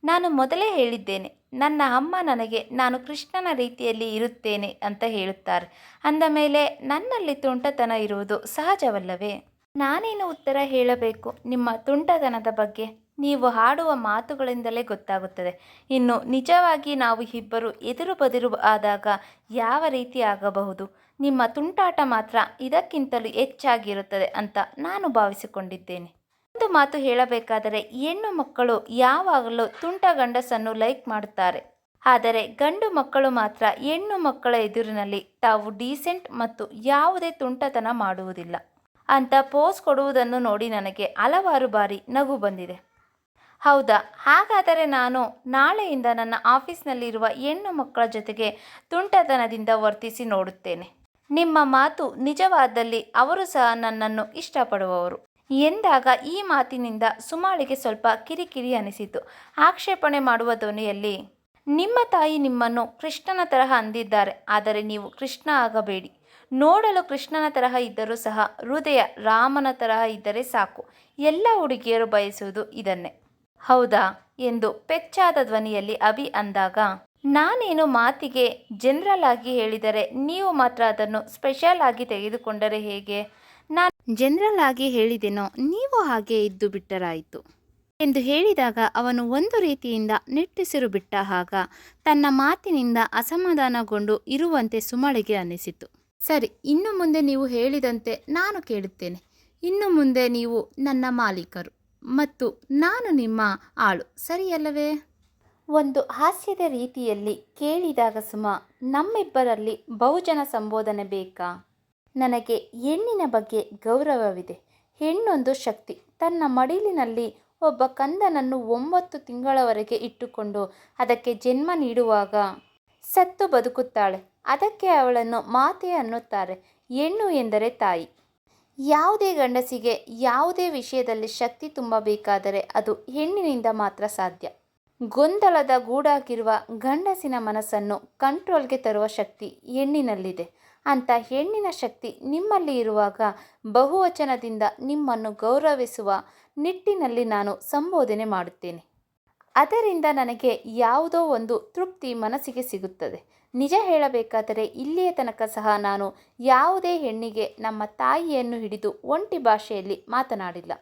ನಾನು ಮೊದಲೇ ಹೇಳಿದ್ದೇನೆ, ನನ್ನ ಅಮ್ಮ ನನಗೆ, ನಾನು ಕೃಷ್ಣನ ರೀತಿಯಲ್ಲಿ ಇರುತ್ತೇನೆ ಅಂತ ಹೇಳುತ್ತಾರೆ. ಅಂದ ಮೇಲೆ, ನನ್ನಲ್ಲಿ ತುಂಟತನ ಇರುವುದು ಸಹಜವಲ್ಲವೇ? ನಾನೇನು ಉತ್ತರ ಹೇಳಬೇಕು? ನಿಮ್ಮ ತುಂಟತನದ ಬಗ್ಗೆ. ನೀವು ಹಾಡುವ ಮಾತುಗಳಿಂದಲೇ ಗೊತ್ತಾಗುತ್ತದೆ. ಇನ್ನು ನಿಜವಾಗಿ ನಾವು ಇಬ್ಬರು ಎದುರು ಬದಿರು ಆದಾಗ ಯಾವ ರೀತಿ ಆಗಬಹುದು? ನಿಮ್ಮ ತುಂಟಾಟ ಮಾತ್ರ ಇದಕ್ಕಿಂತಲೂ ಹೆಚ್ಚಾಗಿರುತ್ತದೆ ಅಂತ ನಾನು ಭಾವಿಸಿಕೊಂಡಿದ್ದೇನೆ. ಒಂದು ಮಾತು ಹೇಳಬೇಕಾದರೆ, ಹೆಣ್ಣು ಮಕ್ಕಳು ಯಾವಾಗಲೂ ತುಂಟ ಗಂಡಸನ್ನು ಲೈಕ್ ಮಾಡುತ್ತಾರೆ. ಆದರೆ ಗಂಡು ಮಕ್ಕಳು ಮಾತ್ರ ಹೆಣ್ಣು ಮಕ್ಕಳ ಎದುರಿನಲ್ಲಿ ತಾವು ಡೀಸೆಂಟ್ ಮತ್ತು ಯಾವುದೇ ತುಂಟತನ ಮಾಡುವುದಿಲ್ಲ. ಅಂತ ಪೋಸ್ ಕೊಡುವುದನ್ನು ನೋಡಿ ನನಗೆ ಹಲವಾರು ಬಾರಿ ನಗು ಬಂದಿದೆ. ಹೌದಾ? ಹಾಗಾದರೆ ನಾನು ನಾಳೆಯಿಂದ ನನ್ನ ಆಫೀಸ್ನಲ್ಲಿರುವ ಹೆಣ್ಣು ಮಕ್ಕಳ ಜೊತೆಗೆ ತುಂಟತನದಿಂದ ವರ್ತಿಸಿ ನೋಡುತ್ತೇನೆ. ನಿಮ್ಮ ಮಾತು ನಿಜವಾದಲ್ಲಿ ಅವರು ಸಹ ನನ್ನನ್ನು ಇಷ್ಟಪಡುವವರು. ಎಂದಾಗ ಈ ಮಾತಿನಿಂದ ಸುಮಾಳಿಗೆ ಸ್ವಲ್ಪ ಕಿರಿಕಿರಿ ಅನಿಸಿತು. ಆಕ್ಷೇಪಣೆ ಮಾಡುವ ಧ್ವನಿಯಲ್ಲಿ, ನಿಮ್ಮ ತಾಯಿ ನಿಮ್ಮನ್ನು ಕೃಷ್ಣನ ತರಹ ಅಂದಿದ್ದಾರೆ, ಆದರೆ ನೀವು ಕೃಷ್ಣ ಆಗಬೇಡಿ. ನೋಡಲು ಕೃಷ್ಣನ ತರಹ ಇದ್ದರೂ ಸಹ, ಹೃದಯ ರಾಮನ ತರಹ ಇದ್ದರೆ ಸಾಕು. ಎಲ್ಲ ಹುಡುಗಿಯರು ಬಯಸುವುದು ಇದನ್ನೇ. ಹೌದಾ? ಎಂದು ಪೆಚ್ಚಾದ ಧ್ವನಿಯಲ್ಲಿ ಅಭಿ ಅಂದಾಗ, ನಾನೇನು ಮಾತಿಗೆ ಜನರಲ್ ಆಗಿ ಹೇಳಿದರೆ ನೀವು ಮಾತ್ರ ಅದನ್ನು ಸ್ಪೆಷಲ್ ಆಗಿ ತೆಗೆದುಕೊಂಡರೆ ಹೇಗೆ? ನಾನು ಜನರಲ್ ಆಗಿ ಹೇಳಿದೆನೋ, ನೀವು ಹಾಗೆ ಇದ್ದು ಬಿಟ್ಟರಾಯಿತು. ಎಂದು ಹೇಳಿದಾಗ ಅವನು ಒಂದು ರೀತಿಯಿಂದ ನಿಟ್ಟುಸಿರು ಬಿಟ್ಟ ಹಾಗ, ತನ್ನ ಮಾತಿನಿಂದ ಅಸಮಾಧಾನಗೊಂಡು ಇರುವಂತೆ ಸುಮಳಿಗೆ ಅನ್ನಿಸಿತು. ಸರಿ, ಇನ್ನು ಮುಂದೆ ನೀವು ಹೇಳಿದಂತೆ ನಾನು ಕೇಳುತ್ತೇನೆ. ಇನ್ನು ಮುಂದೆ ನೀವು ನನ್ನ ಮಾಲೀಕರು ಮತ್ತು ನಾನು ನಿಮ್ಮ ಆಳು, ಸರಿಯಲ್ಲವೇ? ಒಂದು ಹಾಸ್ಯದ ರೀತಿಯಲ್ಲಿ ಕೇಳಿದಾಗ ಸುಮ, ನಮ್ಮಿಬ್ಬರಲ್ಲಿ ಬಹುಜನ ಸಂಬೋಧನೆ ಬೇಕಾ? ನನಗೆ ಹೆಣ್ಣಿನ ಬಗ್ಗೆ ಗೌರವವಿದೆ. ಹೆಣ್ಣೊಂದು ಶಕ್ತಿ. ತನ್ನ ಮಡಿಲಿನಲ್ಲಿ ಒಬ್ಬ ಕಂದನನ್ನು ಒಂಬತ್ತು ತಿಂಗಳವರೆಗೆ ಇಟ್ಟುಕೊಂಡು ಅದಕ್ಕೆ ಜನ್ಮ ನೀಡುವಾಗ ಸತ್ತು ಬದುಕುತ್ತಾಳೆ. ಅದಕ್ಕೆ ಅವಳನ್ನು ಮಾತೆ ಅನ್ನುತ್ತಾರೆ. ಹೆಣ್ಣು ಎಂದರೆ ತಾಯಿ. ಯಾವುದೇ ಗಂಡಸಿಗೆ ಯಾವುದೇ ವಿಷಯದಲ್ಲಿ ಶಕ್ತಿ ತುಂಬಬೇಕಾದರೆ ಅದು ಹೆಣ್ಣಿನಿಂದ ಮಾತ್ರ ಸಾಧ್ಯ. ಗೊಂದಲದ ಗೂಡಾಗಿರುವ ಗಂಡಸಿನ ಮನಸ್ಸನ್ನು ಕಂಟ್ರೋಲ್ಗೆ ತರುವ ಶಕ್ತಿ ಹೆಣ್ಣಿನಲ್ಲಿದೆ. ಅಂತ ಹೆಣ್ಣಿನ ಶಕ್ತಿ ನಿಮ್ಮಲ್ಲಿ ಇರುವಾಗ ಬಹುವಚನದಿಂದ ನಿಮ್ಮನ್ನು ಗೌರವಿಸುವ ನಿಟ್ಟಿನಲ್ಲಿ ನಾನು ಸಂಬೋಧನೆ ಮಾಡುತ್ತೇನೆ. ಅದರಿಂದ ನನಗೆ ಯಾವುದೋ ಒಂದು ತೃಪ್ತಿ ಮನಸ್ಸಿಗೆ ಸಿಗುತ್ತದೆ. ನಿಜ ಹೇಳಬೇಕಾದರೆ ಇಲ್ಲಿಯ ತನಕ ಸಹ ನಾನು ಯಾವುದೇ ಹೆಣ್ಣಿಗೆ ನಮ್ಮ ತಾಯಿಯನ್ನು ಹಿಡಿದು ಒಂಟಿ ಭಾಷೆಯಲ್ಲಿ ಮಾತನಾಡಿಲ್ಲ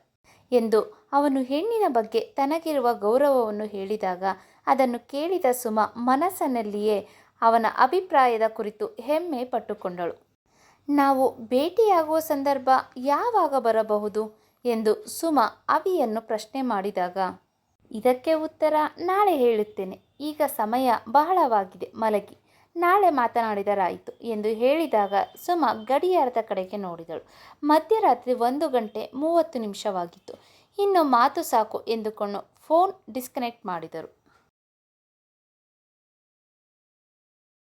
ಎಂದು ಅವನು ಹೆಣ್ಣಿನ ಬಗ್ಗೆ ತನಗಿರುವ ಗೌರವವನ್ನು ಹೇಳಿದಾಗ ಅದನ್ನು ಕೇಳಿದ ಸುಮ ಮನಸ್ಸಿನಲ್ಲಿಯೇ ಅವನ ಅಭಿಪ್ರಾಯದ ಕುರಿತು ಹೆಮ್ಮೆ ಪಟ್ಟುಕೊಂಡಳು. ನಾವು ಭೇಟಿಯಾಗುವ ಸಂದರ್ಭ ಯಾವಾಗ ಬರಬಹುದು? ಎಂದು ಸುಮ ಅವಿಯನ್ನು ಪ್ರಶ್ನೆ ಮಾಡಿದಾಗ, ಇದಕ್ಕೆ ಉತ್ತರ ನಾಳೆ ಹೇಳುತ್ತೇನೆ. ಈಗ ಸಮಯ ಬಹಳವಾಗಿದೆ, ಮಲಗಿ. ನಾಳೆ ಮಾತನಾಡಿದರಾಯಿತು ಎಂದು ಹೇಳಿದಾಗ ಸುಮ ಗಡಿಯಾರದ ಕಡೆಗೆ ನೋಡಿದಳು. ಮಧ್ಯರಾತ್ರಿ ಒಂದು ಗಂಟೆ ಮೂವತ್ತು ನಿಮಿಷವಾಗಿತ್ತು. ಇನ್ನು ಮಾತು ಸಾಕು ಎಂದುಕೊಂಡು ಫೋನ್ ಡಿಸ್ಕನೆಕ್ಟ್ ಮಾಡಿದರು.